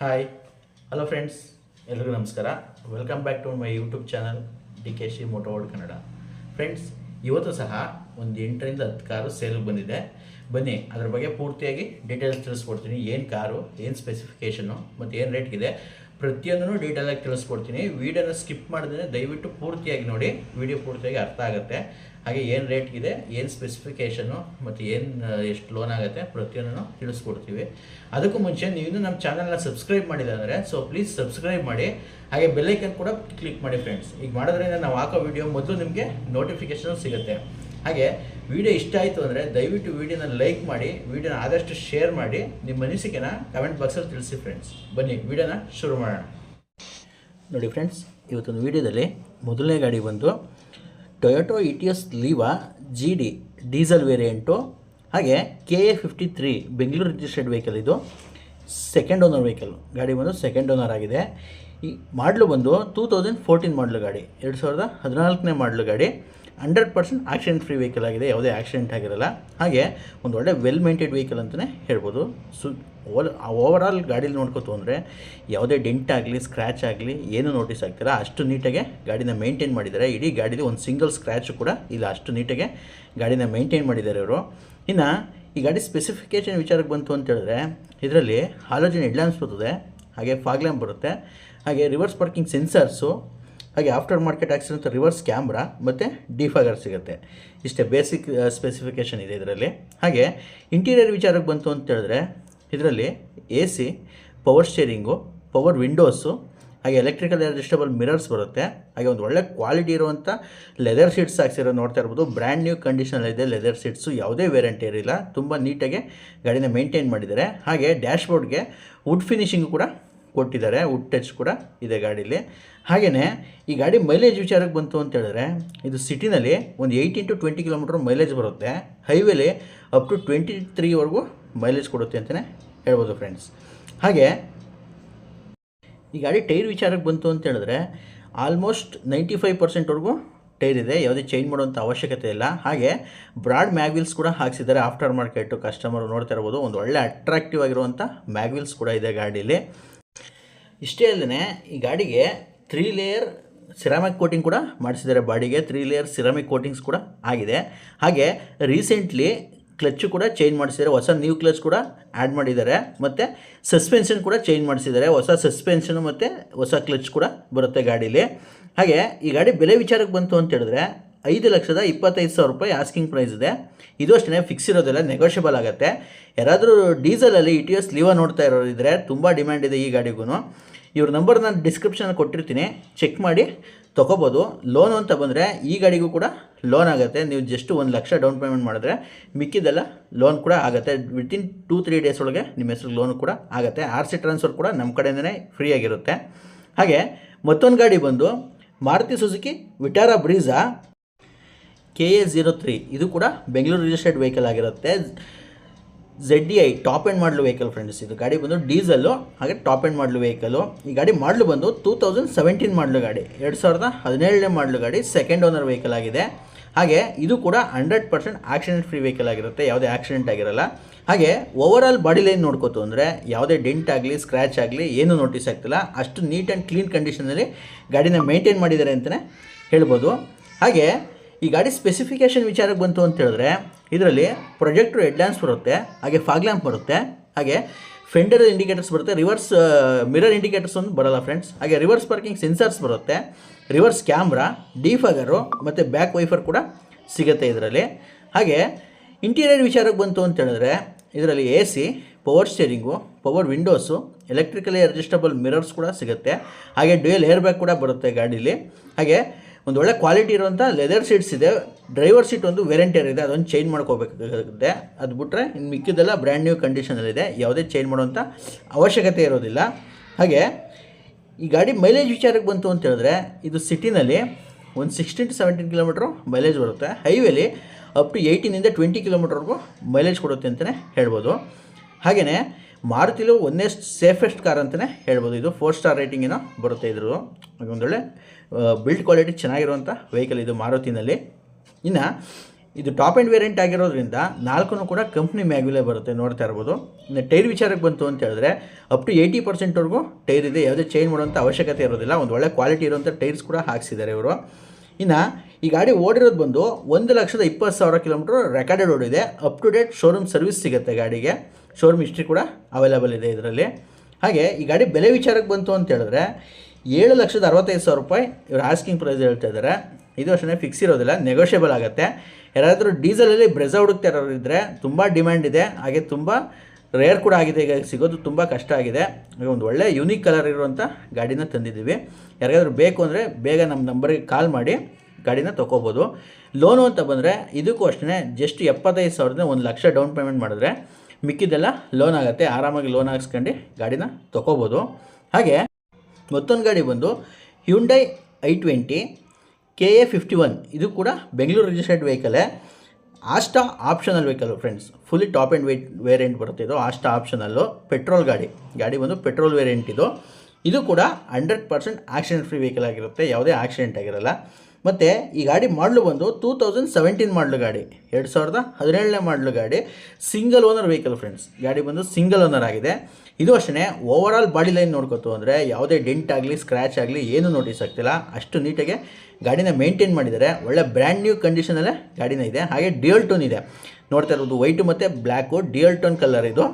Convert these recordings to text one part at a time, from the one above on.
Hi hello friends ಎಲ್ರಿಗೂ ನಮಸ್ಕಾರ. Welcome back to my YouTube channel D K Shi motoworld Kannada friends ಇವತ್ತು ಸಹ ಒಂದು ಎಂಟರಿಂದ ಹತ್ತು ಕಾರು ಸೇಲ್ಗೆ ಬಂದಿದೆ. ಬನ್ನಿ, ಅದ್ರ ಬಗ್ಗೆ ಪೂರ್ತಿಯಾಗಿ ಡೀಟೇಲ್ಸ್ ತಿಳಿಸ್ಕೊಡ್ತೀನಿ. ಏನು ಕಾರು, ಏನು ಸ್ಪೆಸಿಫಿಕೇಷನು ಮತ್ತು ಏನು ರೇಟ್ಗಿದೆ ಪ್ರತಿಯೊಂದನ್ನು ಡೀಟೇಲಾಗಿ ತಿಳಿಸ್ಕೊಡ್ತೀನಿ. ವೀಡಿಯೋನ ಸ್ಕಿಪ್ ಮಾಡಿದ್ರೆ ದಯವಿಟ್ಟು ಪೂರ್ತಿಯಾಗಿ ನೋಡಿ. ವಿಡಿಯೋ ಪೂರ್ತಿಯಾಗಿ ಅರ್ಥ ಆಗುತ್ತೆ. ಹಾಗೆ ಏನು ರೇಟ್ ಇದೆ, ಏನು ಸ್ಪೆಸಿಫಿಕೇಷನು ಮತ್ತು ಏನು ಎಷ್ಟು ಲೋನ್ ಆಗುತ್ತೆ ಪ್ರತಿಯೊಂದನ್ನು ತಿಳಿಸ್ಕೊಡ್ತೀವಿ. ಅದಕ್ಕೂ ಮುಂಚೆ ನೀವು ಇನ್ನೂ ನಮ್ಮ ಚಾನಲ್ನ ಸಬ್ಸ್ಕ್ರೈಬ್ ಮಾಡಿಲ್ಲ ಅಂದರೆ ಸೊ ಪ್ಲೀಸ್ ಸಬ್ಸ್ಕ್ರೈಬ್ ಮಾಡಿ. ಹಾಗೆ ಬೆಲ್ಲೈಕನ್ ಕೂಡ ಕ್ಲಿಕ್ ಮಾಡಿ ಫ್ರೆಂಡ್ಸ್ ಈಗ ಮಾಡೋದ್ರಿಂದ ನಾವು ಹಾಕೋ ವಿಡಿಯೋ ಮೊದಲು ನಿಮಗೆ ನೋಟಿಫಿಕೇಷನ್ ಸಿಗುತ್ತೆ. ಹಾಗೆ ವಿಡಿಯೋ ಇಷ್ಟ ಆಯಿತು ಅಂದರೆ ದಯವಿಟ್ಟು ವಿಡಿಯೋನ ಲೈಕ್ ಮಾಡಿ ವಿಡಿಯೋನ ಆದಷ್ಟು ಶೇರ್ ಮಾಡಿ. ನಿಮ್ಮ ಅನಿಸಿಕೆನ ಕಮೆಂಟ್ ಬಾಕ್ಸಲ್ಲಿ ತಿಳಿಸಿ ಫ್ರೆಂಡ್ಸ್ ಬನ್ನಿ ವಿಡಿಯೋನ ಶುರು ಮಾಡೋಣ. ನೋಡಿ ಫ್ರೆಂಡ್ಸ್ ಇವತ್ತೊಂದು ವಿಡಿಯೋದಲ್ಲಿ ಮೊದಲನೇ ಗಾಡಿ ಬಂದು Toyota Etios Liva G D diesel variant ಹಾಗೆ K A fifty three Bengaluru registered vehicle ಇದು. ಸೆಕೆಂಡ್ ಓನರ್ ವೆಹಿಕಲ್ ಗಾಡಿ ಬಂದು ಸೆಕೆಂಡ್ ಓನರ್ ಆಗಿದೆ. ಈ ಮಾಡಲು ಬಂದು ಟೂ ತೌಸಂಡ್ ಫೋರ್ಟೀನ್ ಮಾಡಲು ಗಾಡಿ. ಎರಡು ಸಾವಿರದ ಹದಿನಾಲ್ಕನೇ ಮಾಡಲು ಗಾಡಿ. Hundred percent accident free vehicle ಆಗಿದೆ, ಯಾವುದೇ ಆಕ್ಸಿಡೆಂಟ್ ಆಗಿರಲ್ಲ. ಹಾಗೆ ಒಂದು ಒಳ್ಳೆ ವೆಲ್ ಮೇಂಟೆಡ್ ವೆಹಿಕಲ್ ಅಂತಲೇ ಹೇಳ್ಬೋದು. ಸು ಓವರ್ ಆಲ್ ಗಾಡೀಲಿ ನೋಡ್ಕೋತು ಅಂದರೆ ಯಾವುದೇ ಡೆಂಟ್ ಆಗಲಿ ಸ್ಕ್ರ್ಯಾಚ್ ಆಗಲಿ, ಏನು ನೋಟಿಸ್ ಆಗ್ತಿಲ್ಲ. ಅಷ್ಟು ನೀಟಾಗೆ ಗಾಡಿನ ಮೇಂಟೈನ್ ಮಾಡಿದ್ದಾರೆ. ಇಡೀ ಗಾಡೀಲಿ ಒಂದು ಸಿಂಗಲ್ ಸ್ಕ್ರ್ಯಾಚು ಕೂಡ ಇಲ್ಲ. ಅಷ್ಟು ನೀಟಾಗೆ ಗಾಡಿನ ಮೇಂಟೈನ್ ಮಾಡಿದ್ದಾರೆ ಅವರು ಇನ್ನು ಈ ಗಾಡಿ ಸ್ಪೆಸಿಫಿಕೇಷನ್ ವಿಚಾರಕ್ಕೆ ಬಂತು ಅಂತ ಹೇಳಿದ್ರೆ, ಇದರಲ್ಲಿ ಹಾಲೋಜಿನ್ ಹೆಡ್ಲ್ಯಾಂಪ್ಸ್ ಬರ್ತದೆ, ಹಾಗೆ ಫಾಗ್ ಲ್ಯಾಂಪ್ ಬರುತ್ತೆ, ಹಾಗೆ ರಿವರ್ಸ್ ಪಾರ್ಕಿಂಗ್ ಸೆನ್ಸರ್ಸು ಹಾಗೆ after market accident reverse camera ಮತ್ತು ಡಿಫಾಗರ್ ಸಿಗುತ್ತೆ. ಇಷ್ಟೇ ಬೇಸಿಕ್ ಸ್ಪೆಸಿಫಿಕೇಷನ್ ಇದೆ ಇದರಲ್ಲಿ. ಹಾಗೆ ಇಂಟೀರಿಯರ್ ವಿಚಾರಕ್ಕೆ ಬಂತು ಅಂತ ಹೇಳಿದ್ರೆ, ಇದರಲ್ಲಿ A C power steering power windows ಹಾಗೆ ಎಲೆಕ್ಟ್ರಿಕಲ್ ಅಡ್ಜಸ್ಟಬಲ್ ಮಿರರ್ಸ್ ಬರುತ್ತೆ. ಹಾಗೆ ಒಂದು ಒಳ್ಳೆ ಕ್ವಾಲಿಟಿ ಇರುವಂಥ ಲೆದರ್ ಸೀಟ್ಸ್ ಹಾಕ್ಸಿರೋ ನೋಡ್ತಾ ಇರ್ಬೋದು. ಬ್ರ್ಯಾಂಡ್ ನ್ಯೂ ಕಂಡೀಷನಲ್ಲಿದೆ ಲೆದರ್ ಸೀಟ್ಸು ಯಾವುದೇ ವೇರಂಟಿ ಇರಲಿಲ್ಲ ತುಂಬ ನೀಟಾಗಿ ಗಾಡಿನ ಮೇಂಟೈನ್ ಮಾಡಿದ್ದಾರೆ. ಹಾಗೆ ಡ್ಯಾಶ್ಬೋರ್ಡ್ಗೆ ವುಡ್ ಫಿನಿಶಿಂಗ್ ಕೂಡ ಕೊಟ್ಟಿದ್ದಾರೆ. ವುಡ್ ಟಚ್ ಕೂಡ ಇದೆ ಗಾಡೀಲಿ. ಹಾಗೆಯೇ ಈ ಗಾಡಿ ಮೈಲೇಜ್ ವಿಚಾರಕ್ಕೆ ಬಂತು ಅಂತ ಹೇಳಿದ್ರೆ, ಇದು ಸಿಟಿನಲ್ಲಿ ಒಂದು eighteen to twenty kilometre mileage ಬರುತ್ತೆ. ಹೈವೇಲಿ ಅಪ್ ಟು ಟ್ವೆಂಟಿ ತ್ರೀವರೆಗೂ ಮೈಲೇಜ್ ಕೊಡುತ್ತೆ ಅಂತಲೇ ಹೇಳ್ಬೋದು ಫ್ರೆಂಡ್ಸ್ ಹಾಗೆ, ಈ ಗಾಡಿ ಟೈರ್ ವಿಚಾರಕ್ಕೆ ಬಂತು ಅಂತ ಹೇಳಿದ್ರೆ ಆಲ್ಮೋಸ್ಟ್ ನೈಂಟಿ ಫೈವ್ ಪರ್ಸೆಂಟ್ವರೆಗೂ ಟೈರ್ ಇದೆ, ಯಾವುದೇ ಚೇಂಜ್ ಮಾಡುವಂಥ ಅವಶ್ಯಕತೆ ಇಲ್ಲ. ಹಾಗೆ ಬ್ರಾಡ್ ಮ್ಯಾಗ್ವಿಲ್ಸ್ ಕೂಡ ಹಾಕ್ಸಿದ್ದಾರೆ ಆಫ್ಟರ್ ಮಾರ್ಕೆಟು ಕಸ್ಟಮರ್ ನೋಡ್ತಾ ಇರ್ಬೋದು, ಒಂದು ಒಳ್ಳೆ ಅಟ್ರಾಕ್ಟಿವ್ ಆಗಿರುವಂಥ ಮ್ಯಾಗ್ವಿಲ್ಸ್ ಕೂಡ ಇದೆ ಗಾಡೀಲಿ. ಇಷ್ಟೇ ಅಲ್ಲದೆ, ಈ ಗಾಡಿಗೆ ತ್ರೀ ಲೇಯರ್ ಸಿರಾಮಿಕ್ ಕೋಟಿಂಗ್ ಕೂಡ ಮಾಡಿಸಿದ್ದಾರೆ ಬಾಡಿಗೆ. ತ್ರೀ ಲೇಯರ್ ಸಿರಾಮಿಕ್ ಕೋಟಿಂಗ್ಸ್ ಕೂಡ ಆಗಿದೆ. ಹಾಗೆ ರೀಸೆಂಟ್ಲಿ ಕ್ಲಚ್ಚು ಕೂಡ ಚೇಂಜ್ ಮಾಡಿಸಿದ್ದಾರೆ. ಹೊಸ ನ್ಯೂ ಕ್ಲಚ್ ಕೂಡ ಆ್ಯಡ್ ಮಾಡಿದ್ದಾರೆ. ಮತ್ತು ಸಸ್ಪೆನ್ಷನ್ ಕೂಡ ಚೇಂಜ್ ಮಾಡಿಸಿದ್ದಾರೆ. ಹೊಸ ಸಸ್ಪೆನ್ಷನ್ ಮತ್ತು ಹೊಸ ಕ್ಲಚ್ ಕೂಡ ಬರುತ್ತೆ ಗಾಡೀಲಿ. ಹಾಗೆ ಈ ಗಾಡಿ ಬೆಲೆ ವಿಚಾರಕ್ಕೆ ಬಂತು ಅಂತ ಹೇಳಿದ್ರೆ ಐದು ಲಕ್ಷದ ಇಪ್ಪತ್ತೈದು ಸಾವಿರ ರೂಪಾಯಿ ಆಸ್ಕಿಂಗ್ ಪ್ರೈಸ್ ಇದೆ. ಇದು ಅಷ್ಟೇ ಫಿಕ್ಸ್ ಇರೋದಿಲ್ಲ ನೆಗೋಷಿಯಬಲ್ ಆಗುತ್ತೆ. ಯಾರಾದರೂ ಡೀಸೆಲಲ್ಲಿ ಇ ಟಿ ಎಸ್ ಲೀವ ನೋಡ್ತಾ ಇರೋರು ಇದ್ದರೆ ತುಂಬ ಡಿಮ್ಯಾಂಡ್ ಇದೆ ಈ ಗಾಡಿಗೂ ಇವ್ರ ನಂಬರ್ ನಾನು ಡಿಸ್ಕ್ರಿಪ್ಷನ್ ಕೊಟ್ಟಿರ್ತೀನಿ. ಚೆಕ್ ಮಾಡಿ, ತೊಗೋಬೋದು. ಲೋನು ಅಂತ ಬಂದರೆ ಈ ಗಾಡಿಗೂ ಕೂಡ ಲೋನ್ ಆಗುತ್ತೆ. ನೀವು ಜಸ್ಟ್ ಒಂದು ಲಕ್ಷ ಡೌನ್ ಪೇಮೆಂಟ್ ಮಾಡಿದ್ರೆ ಮಿಕ್ಕಿದೆಲ್ಲ ಲೋನ್ ಕೂಡ ಆಗುತ್ತೆ. ವಿತಿನ್ ಟೂ ತ್ರೀ ಡೇಸ್ ಒಳಗೆ ನಿಮ್ಮ ಹೆಸರು ಲೋನ್ ಕೂಡ ಆಗುತ್ತೆ. ಆರ್ ಸಿ ಟ್ರಾನ್ಸ್ಫರ್ ಕೂಡ ನಮ್ಮ ಕಡೆಯಿಂದನೇ ಫ್ರೀ ಆಗಿರುತ್ತೆ. ಹಾಗೆ, ಮತ್ತೊಂದು ಗಾಡಿ ಬಂದು Maruti Suzuki Vitara Brezza K A zero three ಇದು ಕೂಡ ಬೆಂಗಳೂರು ರಿಜಿಸ್ಟರ್ಡ್ ವೆಹಿಕಲ್ ಆಗಿರುತ್ತೆ. Z D I top end ಮಾಡಲು ವೆಹಿಕಲ್ ಫ್ರೆಂಡ್ಸ್ ಇದು ಗಾಡಿ ಬಂದು ಡೀಸೆಲ್ಲು ಹಾಗೆ ಟಾಪ್ ಎಂಡ್ ಮಾಡಲು ವೆಹಿಕಲು ಈ ಗಾಡಿ ಮಾಡಲು ಬಂದು ಟೂ ತೌಸಂಡ್ ಸೆವೆಂಟೀನ್ ಮಾಡಲು ಗಾಡಿ. ಎರಡು ಸಾವಿರದ ಹದಿನೇಳನೇ ಮಾಡಲು ಗಾಡಿ ಸೆಕೆಂಡ್ ಓನರ್ ವೆಹಿಕಲ್ ಆಗಿದೆ. ಹಾಗೆ ಇದು ಕೂಡ hundred percent accident free vehicle ಆಗಿರುತ್ತೆ, ಯಾವುದೇ ಆಕ್ಸಿಡೆಂಟ್ ಆಗಿರಲ್ಲ. ಹಾಗೆ ಓವರ್ ಆಲ್ ಬಾಡಿ ಲೈನ್ ನೋಡ್ಕೋತು ಅಂದರೆ ಯಾವುದೇ ಡೆಂಟ್ ಆಗಲಿ ಸ್ಕ್ರ್ಯಾಚ್ ಆಗಲಿ, ಏನೂ ನೋಟಿಸ್ ಆಗ್ತಿಲ್ಲ. ಅಷ್ಟು ನೀಟ್ ಆ್ಯಂಡ್ ಕ್ಲೀನ್ ಕಂಡೀಷನಲ್ಲಿ ಗಾಡಿನ ಮೇಂಟೈನ್ ಮಾಡಿದ್ದಾರೆ ಅಂತಲೇ ಹೇಳ್ಬೋದು. ಹಾಗೆ ಈ ಗಾಡಿ ಸ್ಪೆಸಿಫಿಕೇಷನ್ ವಿಚಾರಕ್ಕೆ ಬಂತು ಅಂತ ಹೇಳಿದ್ರೆ ಇದರಲ್ಲಿ ಪ್ರೊಜೆಕ್ಟ್ರ್ ಹೆಡ್ಲ್ಯಾಂಪ್ಸ್ ಬರುತ್ತೆ, ಹಾಗೆ ಫಾಗ್ ಲ್ಯಾಂಪ್ ಬರುತ್ತೆ, ಹಾಗೆ ಫೆಂಡರ್ ಇಂಡಿಕೇಟರ್ಸ್ ಬರುತ್ತೆ ರಿವರ್ಸ್ ಮಿರರ್ ಇಂಡಿಕೇಟರ್ಸ್ ಒಂದು ಬರಲ್ಲ ಫ್ರೆಂಡ್ಸ್ ಹಾಗೆ ರಿವರ್ಸ್ ಪಾರ್ಕಿಂಗ್ ಸೆನ್ಸರ್ಸ್ ಬರುತ್ತೆ ರಿವರ್ಸ್ ಕ್ಯಾಮ್ರಾ ಡಿಫಗರು ಮತ್ತು ಬ್ಯಾಕ್ ವೈಫರ್ ಕೂಡ ಸಿಗುತ್ತೆ ಇದರಲ್ಲಿ. ಹಾಗೆ ಇಂಟೀರಿಯರ್ ವಿಚಾರಕ್ಕೆ ಬಂತು ಅಂತ ಹೇಳಿದ್ರೆ, ಇದರಲ್ಲಿ A C power steering power windows electrically adjustable mirrors ಕೂಡ ಸಿಗುತ್ತೆ. ಹಾಗೆ ಡ್ಯೂಯಲ್ ಏರ್ ಬ್ಯಾಗ್ ಕೂಡ ಬರುತ್ತೆ ಗಾಡೀಲಿ. ಹಾಗೆ ಒಂದು ಒಳ್ಳೆ ಕ್ವಾಲಿಟಿ ಇರುವಂಥ ಲೆದರ್ ಸೀಟ್ಸ್ ಇದೆ. ಡ್ರೈವರ್ ಸೀಟ್ ಒಂದು ವೆರೆಂಟಿಯರ್ ಇದೆ ಅದೊಂದು ಚೇಂಜ್ ಮಾಡ್ಕೋಬೇಕಾಗುತ್ತೆ. ಅದು ಬಿಟ್ಟರೆ ಇನ್ನು ಮಿಕ್ಕಿದೆಲ್ಲ ಬ್ರ್ಯಾಂಡ್ ನ್ಯೂ ಕಂಡೀಷನಲ್ಲಿದೆ ಯಾವುದೇ ಚೇಂಜ್ ಮಾಡುವಂಥ ಅವಶ್ಯಕತೆ ಇರೋದಿಲ್ಲ. ಹಾಗೆ ಈ ಗಾಡಿ ಮೈಲೇಜ್ ವಿಚಾರಕ್ಕೆ ಬಂತು ಅಂತ ಹೇಳಿದ್ರೆ, ಇದು ಸಿಟಿನಲ್ಲಿ ಒಂದು sixteen to seventeen kilometre mileage ಬರುತ್ತೆ. ಹೈವೇಲಿ ಅಪ್ ಟು ಏಯ್ಟೀನಿಂದ ಟ್ವೆಂಟಿ ಕಿಲೋಮೀಟ್ರ್ವರೆಗೂ ಮೈಲೇಜ್ ಕೊಡುತ್ತೆ ಅಂತಲೇ ಹೇಳ್ಬೋದು. ಹಾಗೆಯೇ ಮಾರುತಿಲು ಒಂದೇ ಸೇಫೆಸ್ಟ್ ಕಾರ್ ಅಂತಲೇ ಹೇಳ್ಬೋದು. ಇದು ಫೋರ್ ಸ್ಟಾರ್ ರೇಟಿಂಗ್ ಏನೋ ಬರುತ್ತೆ ಇದ್ರದ್ದು. ಒಂದೊಳ್ಳೆ ಬಿಲ್ಡ್ ಕ್ವಾಲಿಟಿ ಚೆನ್ನಾಗಿರುವಂಥ ವೆಹಿಕಲ್ ಇದು ಮಾರುತಿನಲ್ಲಿ. ಇನ್ನು ಇದು ಟಾಪ್ ಆ್ಯಂಡ್ ವೇರಿಯಂಟ್ ಆಗಿರೋದ್ರಿಂದ ನಾಲ್ಕು ಕೂಡ ಕಂಪ್ನಿ ಮ್ಯಾಗ್ಯುಲೇ ಬರುತ್ತೆ, ನೋಡ್ತಾ ಇರ್ಬೋದು. ಇನ್ನು ಟೈರ್ ವಿಚಾರಕ್ಕೆ ಬಂತು ಅಂತ ಹೇಳಿದ್ರೆ ಅಪ್ ಟು ಏಯ್ಟಿ ಪರ್ಸೆಂಟ್ವರೆಗೂ ಟೈರ್ ಇದೆ, ಯಾವುದೇ ಚೇಂಜ್ ಮಾಡುವಂಥ ಅವಶ್ಯಕತೆ ಇರೋದಿಲ್ಲ. ಒಂದು ಒಳ್ಳೆ ಕ್ವಾಲಿಟಿ ಇರುವಂಥ ಟೈರ್ಸ್ ಕೂಡ ಹಾಕ್ಸಿದ್ದಾರೆ ಇವರು. ಇನ್ನು ಈ ಗಾಡಿ ಓಡಿರೋದು ಬಂದು ಒಂದು ಲಕ್ಷದ ಇಪ್ಪತ್ತು ಸಾವಿರ ಕಿಲೋಮೀಟ್ರ್ ರೆಕಾರ್ಡೆಡ್ ಓಡಿದೆ up to date showroom service ಸಿಗುತ್ತೆ ಗಾಡಿಗೆ. ಶೋರೂಮ್ ಹಿಸ್ಟ್ರಿ ಕೂಡ ಅವೈಲೇಬಲ್ ಇದೆ ಇದರಲ್ಲಿ. ಹಾಗೆ ಈ ಗಾಡಿ ಬೆಲೆ ವಿಚಾರಕ್ಕೆ ಬಂತು ಅಂತ ಹೇಳಿದ್ರೆ ಏಳು ಲಕ್ಷದ ಅರವತ್ತೈದು ಸಾವಿರ ರೂಪಾಯಿ ಇವರು ಆಸ್ಕಿಂಗ್ ಪ್ರೈಸ್ ಹೇಳ್ತಾ ಇದ್ದಾರೆ ಇದು ಅಷ್ಟೇ ಫಿಕ್ಸ್ ಇರೋದಿಲ್ಲ ನೆಗೋಷಿಯಬಲ್ ಆಗುತ್ತೆ. ಯಾರಾದರೂ ಡೀಸೆಲಲ್ಲಿ ಬ್ರೆಜ ಹುಡುಕ್ತಾ ಇರೋರು ಇದ್ದರೆ ತುಂಬ ಡಿಮ್ಯಾಂಡ್ ಇದೆ. ಹಾಗೆ ತುಂಬ ರೇರ್ ಕೂಡ ಆಗಿದೆ, ಈಗ ಸಿಗೋದು ತುಂಬ ಕಷ್ಟ ಆಗಿದೆ. ಈಗ ಒಂದು ಒಳ್ಳೆ ಯುನೀಕ್ ಕಲರ್ ಇರುವಂಥ ಗಾಡಿನ ತಂದಿದ್ದೀವಿ. ಯಾರಿಗಾದ್ರೂ ಬೇಕು ಅಂದರೆ ಬೇಗ ನಮ್ಮ ನಂಬರಿಗೆ ಕಾಲ್ ಮಾಡಿ ಗಾಡಿನ ತೊಗೋಬೋದು. ಲೋನು ಅಂತ ಬಂದರೆ ಇದಕ್ಕೂ ಅಷ್ಟೇ ಜಸ್ಟ್ ಎಪ್ಪತ್ತೈದು ಸಾವಿರದಿಂದ ಒಂದು ಲಕ್ಷ ಡೌನ್ ಪೇಮೆಂಟ್ ಮಾಡಿದ್ರೆ ಮಿಕ್ಕಿದ್ದೆಲ್ಲ ಲೋನ್ ಆಗುತ್ತೆ. ಆರಾಮಾಗಿ ಲೋನ್ ಹಾಕ್ಸ್ಕೊಂಡು ಗಾಡಿನ ತೊಗೋಬೋದು. ಹಾಗೆ ಮತ್ತೊಂದು ಗಾಡಿ ಬಂದು Hyundai i twenty K A fifty one ಇದು ಕೂಡ Bengaluru registered ವೆಹಿಕಲೇ Asta optional vehicle friends fully top end wait variant ಇದು. ಆಸ್ಟಾ ಆಪ್ಷನಲ್ಲು ಪೆಟ್ರೋಲ್ ಗಾಡಿ. ಗಾಡಿ ಬಂದು ಪೆಟ್ರೋಲ್ ವೇರಿಯಂಟ್ ಇದು. ಇದು ಕೂಡ hundred percent accident free vehicle ಆಗಿರುತ್ತೆ. ಯಾವುದೇ ಆಕ್ಸಿಡೆಂಟ್ ಆಗಿರಲ್ಲ. ಮತ್ತು ಈ ಗಾಡಿ ಮಾಡಲು ಬಂದು ಟೂ ತೌಸಂಡ್ ಸೆವೆಂಟೀನ್ ಮಾಡಲು ಗಾಡಿ. ಎರಡು ಸಾವಿರದ ಹದಿನೇಳನೇ ಮಾಡಲು ಗಾಡಿ. ಸಿಂಗಲ್ ಓನರ್ ವೆಹಿಕಲ್ ಫ್ರೆಂಡ್ಸ್ ಗಾಡಿ ಬಂದು ಸಿಂಗಲ್ ಓನರ್ ಆಗಿದೆ. ಇದು ಅಷ್ಟೇ ಓವರ್ ಬಾಡಿ ಲೈನ್ ನೋಡ್ಕೊತು ಅಂದರೆ ಯಾವುದೇ ಡೆಂಟ್ ಆಗಲಿ ಸ್ಕ್ರ್ಯಾಚ್ ಆಗಲಿ ಏನೂ ನೋಟಿಸ್ ಆಗ್ತಿಲ್ಲ. ಅಷ್ಟು ನೀಟಾಗಿ ಗಾಡಿನ ಮೇಂಟೈನ್ ಮಾಡಿದ್ದಾರೆ. ಒಳ್ಳೆ ಬ್ರ್ಯಾಂಡ್ ನ್ಯೂ ಕಂಡೀಷನಲ್ಲೇ ಗಾಡಿನ ಇದೆ. ಹಾಗೆ ಡಿಯಲ್ ಟೋನ್ ಇದೆ. ನೋಡ್ತಾ ಇರೋದು ವೈಟು ಮತ್ತು ಬ್ಲ್ಯಾಕು ಡಿಯಲ್ ಟೋನ್ ಕಲರ್ ಇದು.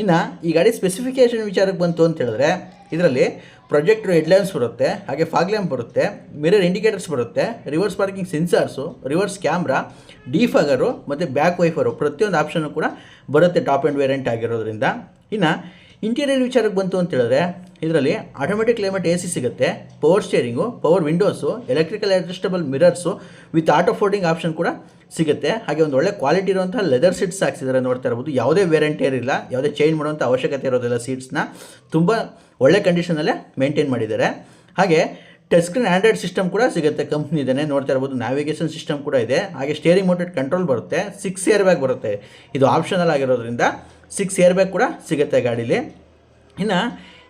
ಇನ್ನು ಈ ಗಾಡಿ ಸ್ಪೆಸಿಫಿಕೇಷನ್ ವಿಚಾರಕ್ಕೆ ಬಂತು ಅಂತ ಹೇಳಿದ್ರೆ ಇದರಲ್ಲಿ ಪ್ರೊಜೆಕ್ಟ್ ಹೆಡ್ಲೈನ್ಸ್ ಬರುತ್ತೆ, ಹಾಗೆ ಫಾಗ್ ಲ್ಯಾಂಪ್ ಬರುತ್ತೆ, ಮಿರರ್ ಇಂಡಿಕೇಟರ್ಸ್ ಬರುತ್ತೆ, reverse parking sensors, reverse camera, defogger ಮತ್ತು ಬ್ಯಾಕ್ ವೈಫರು ಪ್ರತಿಯೊಂದು ಆಪ್ಷನ್ನು ಕೂಡ ಬರುತ್ತೆ ಟಾಪ್ ಆ್ಯಂಡ್ ವೇರಿಯಂಟ್ ಆಗಿರೋದ್ರಿಂದ. ಇನ್ನು ಇಂಟೀರಿಯರ್ ವಿಚಾರಕ್ಕೆ ಬಂತು ಅಂತ ಹೇಳಿದ್ರೆ, ಇದರಲ್ಲಿ ಆಟೋಮೆಟಿಕ್ ಕ್ಲೈಮೇಟ್ ಎ ಸಿ ಸಿಗುತ್ತೆ, power steering, power windows, electrical adjustable mirrors with auto folding option ಕೂಡ ಸಿಗುತ್ತೆ. ಹಾಗೆ ಒಂದು ಒಳ್ಳೆ ಕ್ವಾಲಿಟಿ ಇರುವಂಥ ಲೆದರ್ ಸೀಟ್ಸ್ ಹಾಕ್ಸಿದ್ದಾರೆ ನೋಡ್ತಾ ಇರ್ಬೋದು. ಯಾವುದೇ ವೇರಿಯಂಟ್ ಇರಲಿಲ್ಲ ಯಾವುದೇ ಚೇಂಜ್ ಮಾಡುವಂಥ ಅವಶ್ಯಕತೆ ಇರೋದಿಲ್ಲ ಸೀಟ್ಸ್ನ. ತುಂಬ ಒಳ್ಳೆ ಕಂಡೀಷನಲ್ಲೇ ಮೇಂಟೈನ್ ಮಾಡಿದ್ದಾರೆ. ಹಾಗೆ ಟಚ್ ಸ್ಕ್ರೀನ್ ಆಂಡ್ರಾಯ್ಡ್ ಸಿಸ್ಟಮ್ ಕೂಡ ಸಿಗುತ್ತೆ ಕಂಪ್ನಿ ಇದೆ ನೋಡ್ತಾ ಇರ್ಬೋದು. ನ್ಯಾವಿಗೇಷನ್ ಸಿಸ್ಟಮ್ ಕೂಡ ಇದೆ. ಹಾಗೆ ಸ್ಟೇರಿಂಗ್ ಮೋಟೆಡ್ ಕಂಟ್ರೋಲ್ ಬರುತ್ತೆ. ಸಿಕ್ಸ್ ಇಯರ್ ಬ್ಯಾಗ್ ಬರುತ್ತೆ. ಇದು ಆಪ್ಷನಲ್ ಆಗಿರೋದ್ರಿಂದ ಸಿಕ್ಸ್ ಇಯರ್ ಬ್ಯಾಗ್ ಕೂಡ ಸಿಗುತ್ತೆ ಗಾಡೀಲಿ. ಇನ್ನು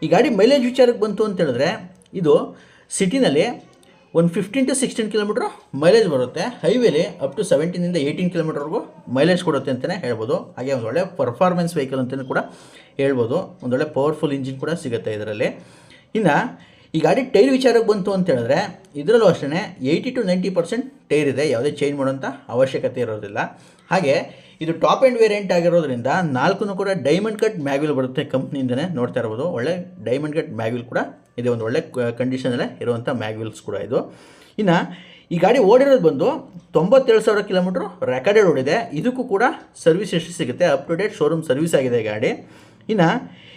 ಈ ಗಾಡಿ ಮೈಲೇಜ್ ವಿಚಾರಕ್ಕೆ ಬಂತು ಅಂತ ಹೇಳಿದ್ರೆ ಇದು ಸಿಟಿನಲ್ಲಿ ಒಂದು fifteen to sixteen kilometre mileage ಬರುತ್ತೆ. ಹೈವೇಲಿ ಅಪ್ ಟು ಸೆವೆಂಟೀನಿಂದ ಏಯ್ಟೀನ್ ಕಿಲೋಮೀಟರ್ವರೆಗೂ ಮೈಲೇಜ್ ಕೊಡುತ್ತೆ ಅಂತಲೇ ಹೇಳ್ಬೋದು. ಹಾಗೆ ಒಂದು ಒಳ್ಳೆ ಪರ್ಫಾರ್ಮೆನ್ಸ್ ವೆಹಿಕಲ್ ಅಂತಲೂ ಕೂಡ ಹೇಳ್ಬೋದು. ಒಂದೊಳ್ಳೆ ಪವರ್ಫುಲ್ ಇಂಜಿನ್ ಕೂಡ ಸಿಗುತ್ತೆ ಇದರಲ್ಲಿ. ಇನ್ನು ಈ ಗಾಡಿ ಟೈರ್ ವಿಚಾರಕ್ಕೆ ಬಂತು ಅಂತ ಹೇಳಿದ್ರೆ ಇದರಲ್ಲೂ ಅಷ್ಟೇ eighty to ninety percent tyre ಇದೆ. ಯಾವುದೇ ಚೇಂಜ್ ಮಾಡೋಂಥ ಅವಶ್ಯಕತೆ ಇರೋದಿಲ್ಲ. ಹಾಗೆ ಇದು ಟಾಪ್ ಆ್ಯಂಡ್ ವೇರಿಯಂಟ್ ಆಗಿರೋದ್ರಿಂದ ನಾಲ್ಕು ಕೂಡ ಡೈಮಂಡ್ ಕಟ್ ಮ್ಯಾಗ್ವಿಲ್ ಬರುತ್ತೆ ಕಂಪ್ನಿಯಿಂದನೇ ನೋಡ್ತಾ ಇರ್ಬೋದು. ಒಳ್ಳೆ ಡೈಮಂಡ್ ಕಟ್ ಮ್ಯಾಗ್ವಿಲ್ ಕೂಡ ಇದೆ ಒಂದು ಒಳ್ಳೆ ಕಂಡೀಷನಲ್ಲೇ ಇರುವಂಥ ಮ್ಯಾಗ್ವಿಲ್ಸ್ ಕೂಡ ಇದು. ಇನ್ನು, ಈ ಗಾಡಿ ಓಡಿರೋದು ಬಂದು ತೊಂಬತ್ತೇಳು ಸಾವಿರ ಕಿಲೋಮೀಟ್ರ್ ರೆಕಾರ್ಡೆಡ್ ಓಡಿದೆ. ಇದಕ್ಕೂ ಕೂಡ ಸರ್ವಿಸ್ ಎಷ್ಟು ಸಿಗುತ್ತೆ. Up to date showroom service ಆಗಿದೆ ಗಾಡಿ. ಇನ್ನು,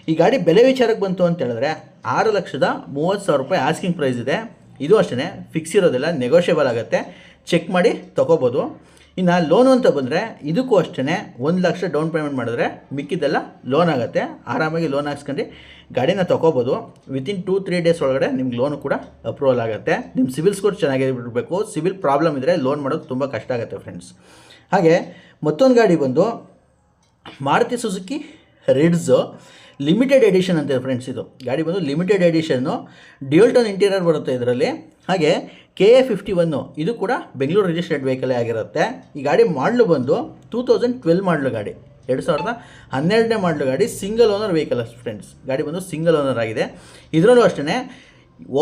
ಈ ಗಾಡಿ ಬೆಲೆ ವಿಚಾರಕ್ಕೆ ಬಂತು ಅಂತ ಹೇಳಿದ್ರೆ ಆರು ಲಕ್ಷದ ಮೂವತ್ತು ಸಾವಿರ ರೂಪಾಯಿ ಆಸ್ಕಿಂಗ್ ಪ್ರೈಸ್ ಇದೆ. ಇದು ಅಷ್ಟೇ ಫಿಕ್ಸ್ ಇರೋದಿಲ್ಲ ನೆಗೋಷಿಯಬಲ್ ಆಗುತ್ತೆ. ಚೆಕ್ ಮಾಡಿ ತೊಗೋಬೋದು. ಇನ್ನು ಲೋನು ಅಂತ ಬಂದರೆ ಇದಕ್ಕೂ ಅಷ್ಟೇ ಒಂದು ಲಕ್ಷ ಡೌನ್ ಪೇಮೆಂಟ್ ಮಾಡಿದ್ರೆ ಮಿಕ್ಕಿದ್ದೆಲ್ಲ ಲೋನ್ ಆಗುತ್ತೆ. ಆರಾಮಾಗಿ ಲೋನ್ ಹಾಕ್ಸ್ಕೊಂಡು ಗಾಡಿನ ತೊಗೋಬೋದು ವಿತಿನ್ ಟೂ ತ್ರೀ ಡೇಸ್ ಒಳಗಡೆ ನಿಮ್ಗೆ ಲೋನು ಕೂಡ ಅಪ್ರೂವಲ್ ಆಗುತ್ತೆ. ನಿಮ್ಮ ಸಿವಿಲ್ ಸ್ಕೋರ್ ಚೆನ್ನಾಗಿರಬೇಕು. ಸಿವಿಲ್ ಪ್ರಾಬ್ಲಮ್ ಇದ್ದರೆ ಲೋನ್ ಮಾಡೋದು ತುಂಬ ಕಷ್ಟ ಆಗುತ್ತೆ ಫ್ರೆಂಡ್ಸ್ ಹಾಗೆ ಮತ್ತೊಂದು ಗಾಡಿ ಬಂದು Maruti Suzuki Ritz limited edition ಅಂತ ಫ್ರೆಂಡ್ಸ್ ಇದು. ಗಾಡಿ ಬಂದು ಲಿಮಿಟೆಡ್ ಎಡಿಷನ್ನು ಡ್ಯೂಲ್ಟನ್ ಇಂಟೀರಿಯರ್ ಬರುತ್ತೆ ಇದರಲ್ಲಿ. ಹಾಗೆ ಕೆ ಎ ಫಿಫ್ಟಿ ಒನ್ನು ಇದು ಕೂಡ ಬೆಂಗಳೂರು ರಿಜಿಸ್ಟರ್ಡ್ ವೆಹಿಕಲೇ ಆಗಿರುತ್ತೆ. ಈ ಗಾಡಿ ಮಾಡಲು ಬಂದು ಟೂ ತೌಸಂಡ್ ಟ್ವೆಲ್ ಮಾಡಲು ಗಾಡಿ. ಎರಡು ಸಾವಿರದ ಹನ್ನೆರಡನೇ ಮಾಡಲು ಗಾಡಿ ಸಿಂಗಲ್ ಓನರ್ ವೆಹಿಕಲ್ ಫ್ರೆಂಡ್ಸ್ ಗಾಡಿ ಬಂದು ಸಿಂಗಲ್ ಓನರ್ ಆಗಿದೆ. ಇದರಲ್ಲೂ ಅಷ್ಟೇ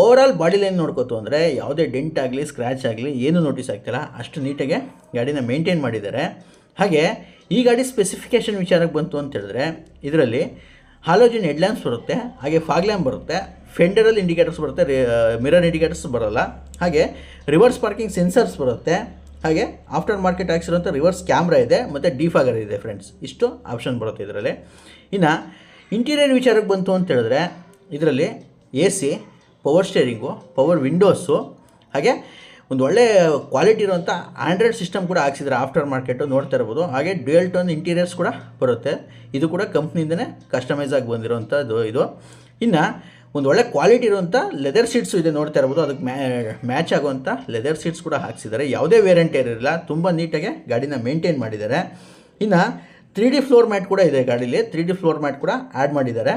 ಓವರ್ ಆಲ್ ಬಾಡಿ ಲೈನ್ ನೋಡ್ಕೋತು ಅಂದರೆ ಯಾವುದೇ ಡೆಂಟ್ ಆಗಲಿ ಸ್ಕ್ರ್ಯಾಚ್ ಆಗಲಿ ಏನೂ ನೋಟಿಸ್ ಆಗ್ತಿಲ್ಲ. ಅಷ್ಟು ನೀಟಾಗೆ ಗಾಡಿನ ಮೇಂಟೈನ್ ಮಾಡಿದ್ದಾರೆ. ಹಾಗೆ ಈ ಗಾಡಿ ಸ್ಪೆಸಿಫಿಕೇಷನ್ ವಿಚಾರಕ್ಕೆ ಬಂತು ಅಂತ ಹೇಳಿದ್ರೆ, ಇದರಲ್ಲಿ ಹಾಲೋಜಿನ್ ಹೆಡ್ಲ್ಯಾಂಪ್ಸ್ ಬರುತ್ತೆ, ಹಾಗೆ ಫಾಗ್ ಲ್ಯಾಂಪ್ ಬರುತ್ತೆ ಫೆಂಡರಲ್ ಇಂಡಿಕೇಟರ್ಸ್ ಬರುತ್ತೆ ಮಿರರ್ ಇಂಡಿಕೇಟರ್ಸ್ ಬರೋಲ್ಲ. ಹಾಗೆ ರಿವರ್ಸ್ ಪಾರ್ಕಿಂಗ್ ಸೆನ್ಸರ್ಸ್ ಬರುತ್ತೆ, ಹಾಗೆ ಆಫ್ಟರ್ ಮಾರ್ಕೆಟ್ ಹಾಕ್ಸಿರೋಂಥ ರಿವರ್ಸ್ ಕ್ಯಾಮ್ರಾ ಇದೆ, ಮತ್ತು ಡಿಫಾಗರ್ ಇದೆ ಫ್ರೆಂಡ್ಸ್ ಇಷ್ಟು ಆಪ್ಷನ್ ಬರುತ್ತೆ ಇದರಲ್ಲಿ. ಇನ್ನು ಇಂಟೀರಿಯರ್ ವಿಚಾರಕ್ಕೆ ಬಂತು ಅಂತ ಹೇಳಿದ್ರೆ, ಇದರಲ್ಲಿ A C power steering power windows ಹಾಗೆ ಒಂದು ಒಳ್ಳೆ ಕ್ವಾಲಿಟಿ ಇರುವಂಥ ಆಂಡ್ರಾಯ್ಡ್ ಸಿಸ್ಟಮ್ ಕೂಡ ಹಾಕ್ಸಿದ್ರೆ ಆಫ್ಟರ್ ಮಾರ್ಕೆಟು ನೋಡ್ತಾ ಇರ್ಬೋದು. ಹಾಗೆ ಡ್ಯುಯಲ್ ಟೋನ್ ಇಂಟೀರಿಯರ್ಸ್ ಕೂಡ ಬರುತ್ತೆ. ಇದು ಕೂಡ ಕಂಪ್ನಿಯಿಂದನೇ ಕಸ್ಟಮೈಸ್ ಆಗಿ ಬಂದಿರೋವಂಥದ್ದು ಇದು. ಇನ್ನು ಒಂದು ಒಳ್ಳೆ ಕ್ವಾಲಿಟಿ ಇರುವಂಥ ಲೆದರ್ ಸೀಟ್ಸು ಇದೆ ನೋಡ್ತಾ ಇರ್ಬೋದು. ಅದಕ್ಕೆ ಮ್ಯಾ, ಮ್ಯಾಚ್ ಆಗುವಂಥ ಲೆದರ್ ಸೀಟ್ಸ್ ಕೂಡ ಹಾಕ್ಸಿದ್ದಾರೆ. ಯಾವುದೇ ವೇರೆಂಟಿ ಇರಲಿಲ್ಲ ತುಂಬ ನೀಟಾಗಿ ಗಾಡಿನ ಮೇಂಟೈನ್ ಮಾಡಿದ್ದಾರೆ. ಇನ್ನು ತ್ರೀ ಡಿ ಫ್ಲೋರ್ ಮ್ಯಾಟ್ ಕೂಡ ಇದೆ ಗಾಡೀಲಿ. ತ್ರೀ ಡಿ ಫ್ಲೋರ್ ಮ್ಯಾಟ್ ಕೂಡ ಆ್ಯಡ್ ಮಾಡಿದ್ದಾರೆ.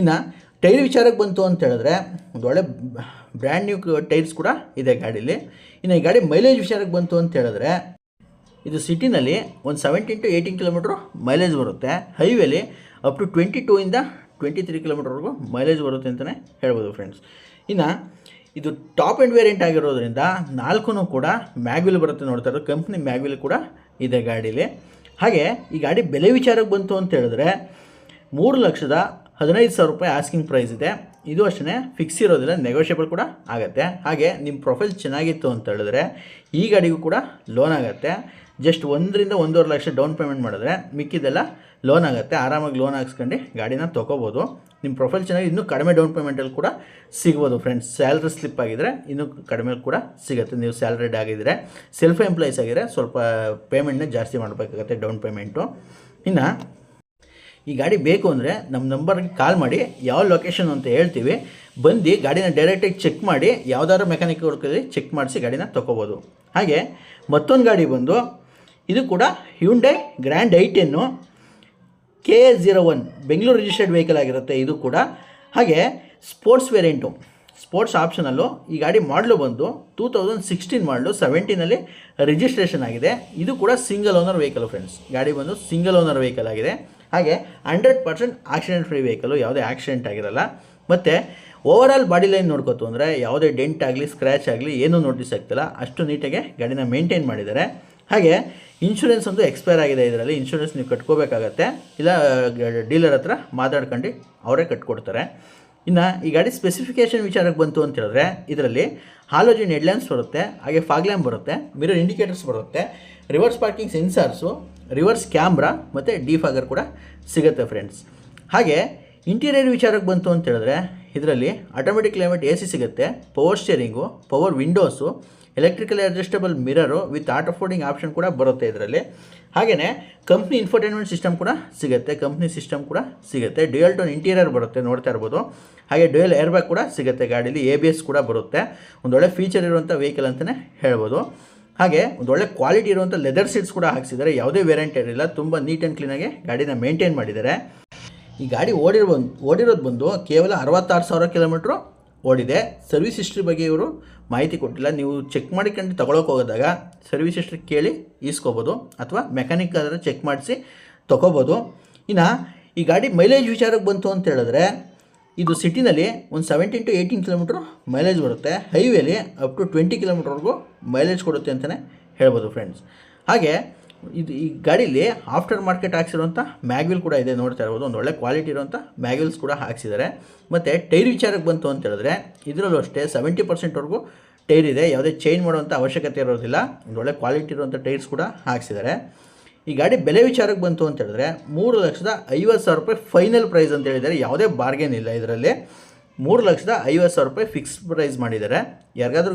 ಇನ್ನು ಟೈರ್ ವಿಚಾರಕ್ಕೆ ಬಂತು ಅಂತ ಹೇಳಿದ್ರೆ, ಒಂದು ಒಳ್ಳೆ ಬ್ರ್ಯಾಂಡ್ ನ್ಯೂ ಟೈರ್ಸ್ ಕೂಡ ಇದೆ ಗಾಡೀಲಿ. ಇನ್ನು ಈ ಗಾಡಿ ಮೈಲೇಜ್ ವಿಚಾರಕ್ಕೆ ಬಂತು ಅಂತ ಹೇಳಿದ್ರೆ, ಇದು ಸಿಟಿನಲ್ಲಿ ಒಂದು seventeen to eighteen kilometre mileage ಬರುತ್ತೆ. ಹೈವೇಲಿ ಅಪ್ ಟು ಟ್ವೆಂಟಿ ಟೂ ಇಂದ ಟ್ವೆಂಟಿ ತ್ರೀ ಕಿಲೋಮೀಟ್ರ್ವರೆಗೂ ಮೈಲೇಜ್ ಬರುತ್ತೆ ಅಂತಲೇ ಹೇಳ್ಬೋದು ಫ್ರೆಂಡ್ಸ್ ಇನ್ನು ಇದು ಟಾಪ್ ಆ್ಯಂಡ್ ವೇರಿಯಂಟ್ ಆಗಿರೋದ್ರಿಂದ ನಾಲ್ಕು ಕೂಡ ಮ್ಯಾಗ್ವಿಲ್ ಬರುತ್ತೆ ನೋಡ್ತಾ ಇರೋದು. ಕಂಪ್ನಿ ಮ್ಯಾಗ್ವಿಲ್ ಕೂಡ ಇದೆ ಗಾಡೀಲಿ. ಹಾಗೆ ಈ ಗಾಡಿ ಬೆಲೆ ವಿಚಾರಕ್ಕೆ ಬಂತು ಅಂತ ಹೇಳಿದ್ರೆ ಮೂರು ಲಕ್ಷದ ಹದಿನೈದು ಸಾವಿರ ರೂಪಾಯಿ ಆಸ್ಕಿಂಗ್ ಪ್ರೈಸ್ ಇದೆ. ಇದು ಅಷ್ಟೇ ಫಿಕ್ಸ್ ಇರೋದಿಲ್ಲ ನೆಗೋಷಿಯೇಬಲ್ ಕೂಡ ಆಗುತ್ತೆ. ಹಾಗೆ ನಿಮ್ಮ ಪ್ರೊಫೈಲ್ ಚೆನ್ನಾಗಿತ್ತು ಅಂತ ಹೇಳಿದ್ರೆ ಈ ಗಾಡಿಗೂ ಕೂಡ ಲೋನ್ ಆಗುತ್ತೆ. ಜಸ್ಟ್ ಒಂದರಿಂದ ಒಂದೂವರೆ ಲಕ್ಷ ಡೌನ್ ಪೇಮೆಂಟ್ ಮಾಡಿದ್ರೆ ಮಿಕ್ಕಿದೆಲ್ಲ ಲೋನ್ ಆಗುತ್ತೆ. ಆರಾಮಾಗಿ ಲೋನ್ ಹಾಕ್ಸ್ಕೊಂಡು ಗಾಡಿನ ತೊಗೋಬೋದು. ನಿಮ್ಮ ಪ್ರೊಫೈಲ್ ಚೆನ್ನಾಗಿ ಇನ್ನೂ ಕಡಿಮೆ ಡೌನ್ ಪೇಮೆಂಟಲ್ಲಿ ಕೂಡ ಸಿಗ್ಬೋದು ಫ್ರೆಂಡ್ಸ್ ಸ್ಯಾಲ್ರಿ ಸ್ಲಿಪ್ ಆಗಿದ್ರೆ ಇನ್ನೂ ಕಡಿಮೆ ಕೂಡ ಸಿಗುತ್ತೆ. ನೀವು ಸ್ಯಾಲ್ರಿಡ್ ಆಗಿದ್ದರೆ ಸೆಲ್ಫ್ ಎಂಪ್ಲಾಯೀಸ್ ಆಗಿದ್ರೆ ಸ್ವಲ್ಪ ಪೇಮೆಂಟ್ನ ಜಾಸ್ತಿ ಮಾಡಬೇಕಾಗತ್ತೆ ಡೌನ್ ಪೇಮೆಂಟು ಇನ್ನು ಈ ಗಾಡಿ ಬೇಕು ಅಂದರೆ ನಮ್ಮ ನಂಬರ್ಗೆ ಕಾಲ್ ಮಾಡಿ ಯಾವ ಲೊಕೇಶನ್ ಅಂತ ಹೇಳ್ತೀವಿ. ಬಂದು ಗಾಡಿನ ಡೈರೆಕ್ಟಾಗಿ ಚೆಕ್ ಮಾಡಿ ಯಾವ್ದಾದ್ರು ಮೆಕ್ಯಾನಿಕ್ ವರ್ಕಲ್ಲಿ ಚೆಕ್ ಮಾಡಿಸಿ ಗಾಡಿನ ತೊಗೋಬೋದು. ಹಾಗೆ ಮತ್ತೊಂದು ಗಾಡಿ ಬಂದು ಇದು ಕೂಡ Hyundai grand I ten K A zero one Bengaluru registered vehicle ಆಗಿರುತ್ತೆ ಇದು ಕೂಡ. ಹಾಗೆ ಸ್ಪೋರ್ಟ್ಸ್ ವೇರಿಯಂಟು ಸ್ಪೋರ್ಟ್ಸ್ ಆಪ್ಷನಲ್ಲು ಈ ಗಾಡಿ ಮಾಡಲು ಬಂದು ಟೂ ತೌಸಂಡ್ ಸಿಕ್ಸ್ಟೀನ್ ಮಾಡಲು ಸೆವೆಂಟೀನಲ್ಲಿ ರಿಜಿಸ್ಟ್ರೇಷನ್ ಆಗಿದೆ. ಇದು ಕೂಡ ಸಿಂಗಲ್ ಓನರ್ ವೆಹಿಕಲ್ ಫ್ರೆಂಡ್ಸ್ ಗಾಡಿ ಬಂದು ಸಿಂಗಲ್ ಓನರ್ ವೆಹಿಕಲ್ ಆಗಿದೆ. ಹಾಗೆ hundred percent accident free vehicle ಯಾವುದೇ ಆಕ್ಸಿಡೆಂಟ್ ಆಗಿರಲ್ಲ. ಮತ್ತು ಓವರ್ ಆಲ್ ಬಾಡಿ ಲೈನ್ ನೋಡ್ಕೋತು ಅಂದರೆ ಯಾವುದೇ ಡೆಂಟ್ ಆಗಲಿ ಸ್ಕ್ರ್ಯಾಚ್ ಆಗಲಿ, ಏನೂ ನೋಟಿಸ್ ಆಗ್ತಿಲ್ಲ. ಅಷ್ಟು ನೀಟಾಗಿ ಗಾಡಿನ ಮೇಂಟೈನ್ ಮಾಡಿದ್ದಾರೆ. ಹಾಗೆ ಇನ್ಶೂರೆನ್ಸ್ ಒಂದು ಎಕ್ಸ್ಪೈರ್ ಆಗಿದೆ ಇದರಲ್ಲಿ. ಇನ್ಶೂರೆನ್ಸ್ ನೀವು ಕಟ್ಕೋಬೇಕಾಗತ್ತೆ. ಇಲ್ಲ ಡೀಲರ್ ಹತ್ರ ಮಾತಾಡ್ಕೊಂಡು ಅವರೇ ಕಟ್ಕೊಡ್ತಾರೆ. ಇನ್ನು ಈ ಗಾಡಿ ಸ್ಪೆಸಿಫಿಕೇಷನ್ ವಿಚಾರಕ್ಕೆ ಬಂತು ಅಂತ ಹೇಳಿದ್ರೆ, ಇದರಲ್ಲಿ ಹಾಲೋಜಿನ್ ಹೆಡ್ಲ್ಯಾಂಪ್ಸ್ ಬರುತ್ತೆ, ಹಾಗೆ ಫಾಗ್ಲ್ಯಾಂಪ್ ಬರುತ್ತೆ ಮಿರರ್ ಇಂಡಿಕೇಟರ್ಸ್ ಬರುತ್ತೆ reverse parking sensors reverse camera ಮತ್ತು ಡಿಫಾಗರ್ ಕೂಡ ಸಿಗುತ್ತೆ ಫ್ರೆಂಡ್ಸ್ ಹಾಗೆ ಇಂಟೀರಿಯರ್ ವಿಚಾರಕ್ಕೆ ಬಂತು ಅಂತ ಹೇಳಿದ್ರೆ, ಇದರಲ್ಲಿ ಆಟೋಮೆಟಿಕ್ ಕ್ಲೈಮೇಟ್ ಎ ಸಿ ಸಿಗುತ್ತೆ power steering power windows electrical adjustable mirror with auto folding option ಕೂಡ ಬರುತ್ತೆ ಇದರಲ್ಲಿ. ಹಾಗೆಯೇ ಕಂಪ್ನಿ ಇನ್ಫರ್ಟೈನ್ಮೆಂಟ್ ಸಿಸ್ಟಮ್ ಕೂಡ ಸಿಗುತ್ತೆ ಕಂಪ್ನಿ ಸಿಸ್ಟಮ್ ಕೂಡ ಸಿಗುತ್ತೆ. ಡ್ಯೂಯಲ್ ಟೋನ್ ಇಂಟೀರಿಯರ್ ಬರುತ್ತೆ, ನೋಡ್ತಾ ಇರ್ಬೋದು. ಹಾಗೆ ಡ್ಯೂಯಲ್ ಏರ್ ಬ್ಯಾಗ್ ಕೂಡ ಸಿಗುತ್ತೆ, ಗಾಡೀಲಿ ಎ ಬಿ ಎಸ್ ಕೂಡ ಬರುತ್ತೆ. ಒಂದೊಳ್ಳೆ ಫೀಚರ್ ಇರುವಂಥ ವೆಹಿಕಲ್ ಅಂತಲೇ ಹೇಳ್ಬೋದು. ಹಾಗೆ ಒಂದೊಳ್ಳೆ ಕ್ವಾಲಿಟಿ ಇರುವಂಥ ಲೆದರ್ ಸೀಟ್ಸ್ ಕೂಡ ಹಾಕ್ಸಿದ್ದಾರೆ. ಯಾವುದೇ ವೇರಿಯಂಟ್ ಇರಲಿಲ್ಲ ತುಂಬ ನೀಟ್ ಆ್ಯಂಡ್ ಕ್ಲೀನಾಗಿ ಗಾಡಿನ ಮೇಂಟೈನ್ ಮಾಡಿದ್ದಾರೆ. ಈ ಗಾಡಿ ಓಡಿರೋ ಓಡಿರೋದು ಬಂದು ಕೇವಲ ಅರವತ್ತಾರು ಸಾವಿರ ಕಿಲೋಮೀಟ್ರು ಓಡಿದೆ. ಸರ್ವಿಸ್ ಹಿಸ್ಟ್ರಿ ಬಗ್ಗೆ ಇವರು ಮಾಹಿತಿ ಕೊಟ್ಟಿಲ್ಲ. ನೀವು ಚೆಕ್ ಮಾಡಿಕೊಂಡು ತಗೊಳಕ್ಕೆ ಹೋಗೋದಾಗ ಸರ್ವಿಸ್ ಹಿಸ್ಟ್ರಿ ಕೇಳಿ ಈಸ್ಕೋಬೋದು ಅಥವಾ ಮೆಕ್ಯಾನಿಕ್ ಆದರೆ ಚೆಕ್ ಮಾಡಿಸಿ ತೊಗೋಬೋದು. ಇನ್ನು ಈ ಗಾಡಿ ಮೈಲೇಜ್ ವಿಚಾರಕ್ಕೆ ಬಂತು ಅಂತ ಹೇಳಿದ್ರೆ ಇದು ಸಿಟಿನಲ್ಲಿ ಒಂದು seventeen to eighteen kilometre mileage ಬರುತ್ತೆ. ಹೈವೇಲಿ ಅಪ್ ಟು ಟ್ವೆಂಟಿ ಕಿಲೋಮೀಟ್ರ್ವರೆಗೂ ಮೈಲೇಜ್ ಕೊಡುತ್ತೆ ಅಂತಲೇ ಹೇಳ್ಬೋದು ಫ್ರೆಂಡ್ಸ್ ಹಾಗೆ ಇದು ಈ ಗಾಡೀಲಿ ಆಫ್ಟರ್ ಮಾರ್ಕೆಟ್ ಹಾಕ್ಸಿರುವಂಥ ಮ್ಯಾಗ್ವಿಲ್ ಕೂಡ ಇದೆ ನೋಡ್ತಾ ಇರ್ಬೋದು. ಒಂದು ಒಳ್ಳೆ ಕ್ವಾಲಿಟಿ ಇರುವಂಥ ಮ್ಯಾಗ್ವಿಲ್ಸ್ ಕೂಡ ಹಾಕ್ಸಿದ್ದಾರೆ. ಮತ್ತು ಟೈರ್ ವಿಚಾರಕ್ಕೆ ಬಂತು ಅಂತ ಹೇಳಿದ್ರೆ ಇದರಲ್ಲೂ ಅಷ್ಟೇ ಸೆವೆಂಟಿ ಪರ್ಸೆಂಟ್ವರೆಗೂ ಟೈರ್ ಇದೆ. ಯಾವುದೇ ಚೇಂಜ್ ಮಾಡುವಂಥ ಅವಶ್ಯಕತೆ ಇರೋದಿಲ್ಲ. ಒಂದು ಒಳ್ಳೆ ಕ್ವಾಲಿಟಿ ಇರುವಂಥ ಟೈರ್ಸ್ ಕೂಡ ಹಾಕ್ಸಿದ್ದಾರೆ. ಈ ಗಾಡಿ ಬೆಲೆ ವಿಚಾರಕ್ಕೆ ಬಂತು ಅಂತ ಹೇಳಿದ್ರೆ ಮೂರು ಲಕ್ಷದ ಐವತ್ತು ಸಾವಿರ ರೂಪಾಯಿ ಫೈನಲ್ ಪ್ರೈಸ್ ಅಂತ ಹೇಳಿದ್ದಾರೆ. ಯಾವುದೇ ಬಾರ್ಗೇನ್ ಇಲ್ಲ ಇದರಲ್ಲಿ. ಮೂರು ಲಕ್ಷದ ಐವತ್ತು ಸಾವಿರ ರೂಪಾಯಿ ಫಿಕ್ಸ್ ಪ್ರೈಸ್ ಮಾಡಿದ್ದಾರೆ. ಯಾರಿಗಾದ್ರೂ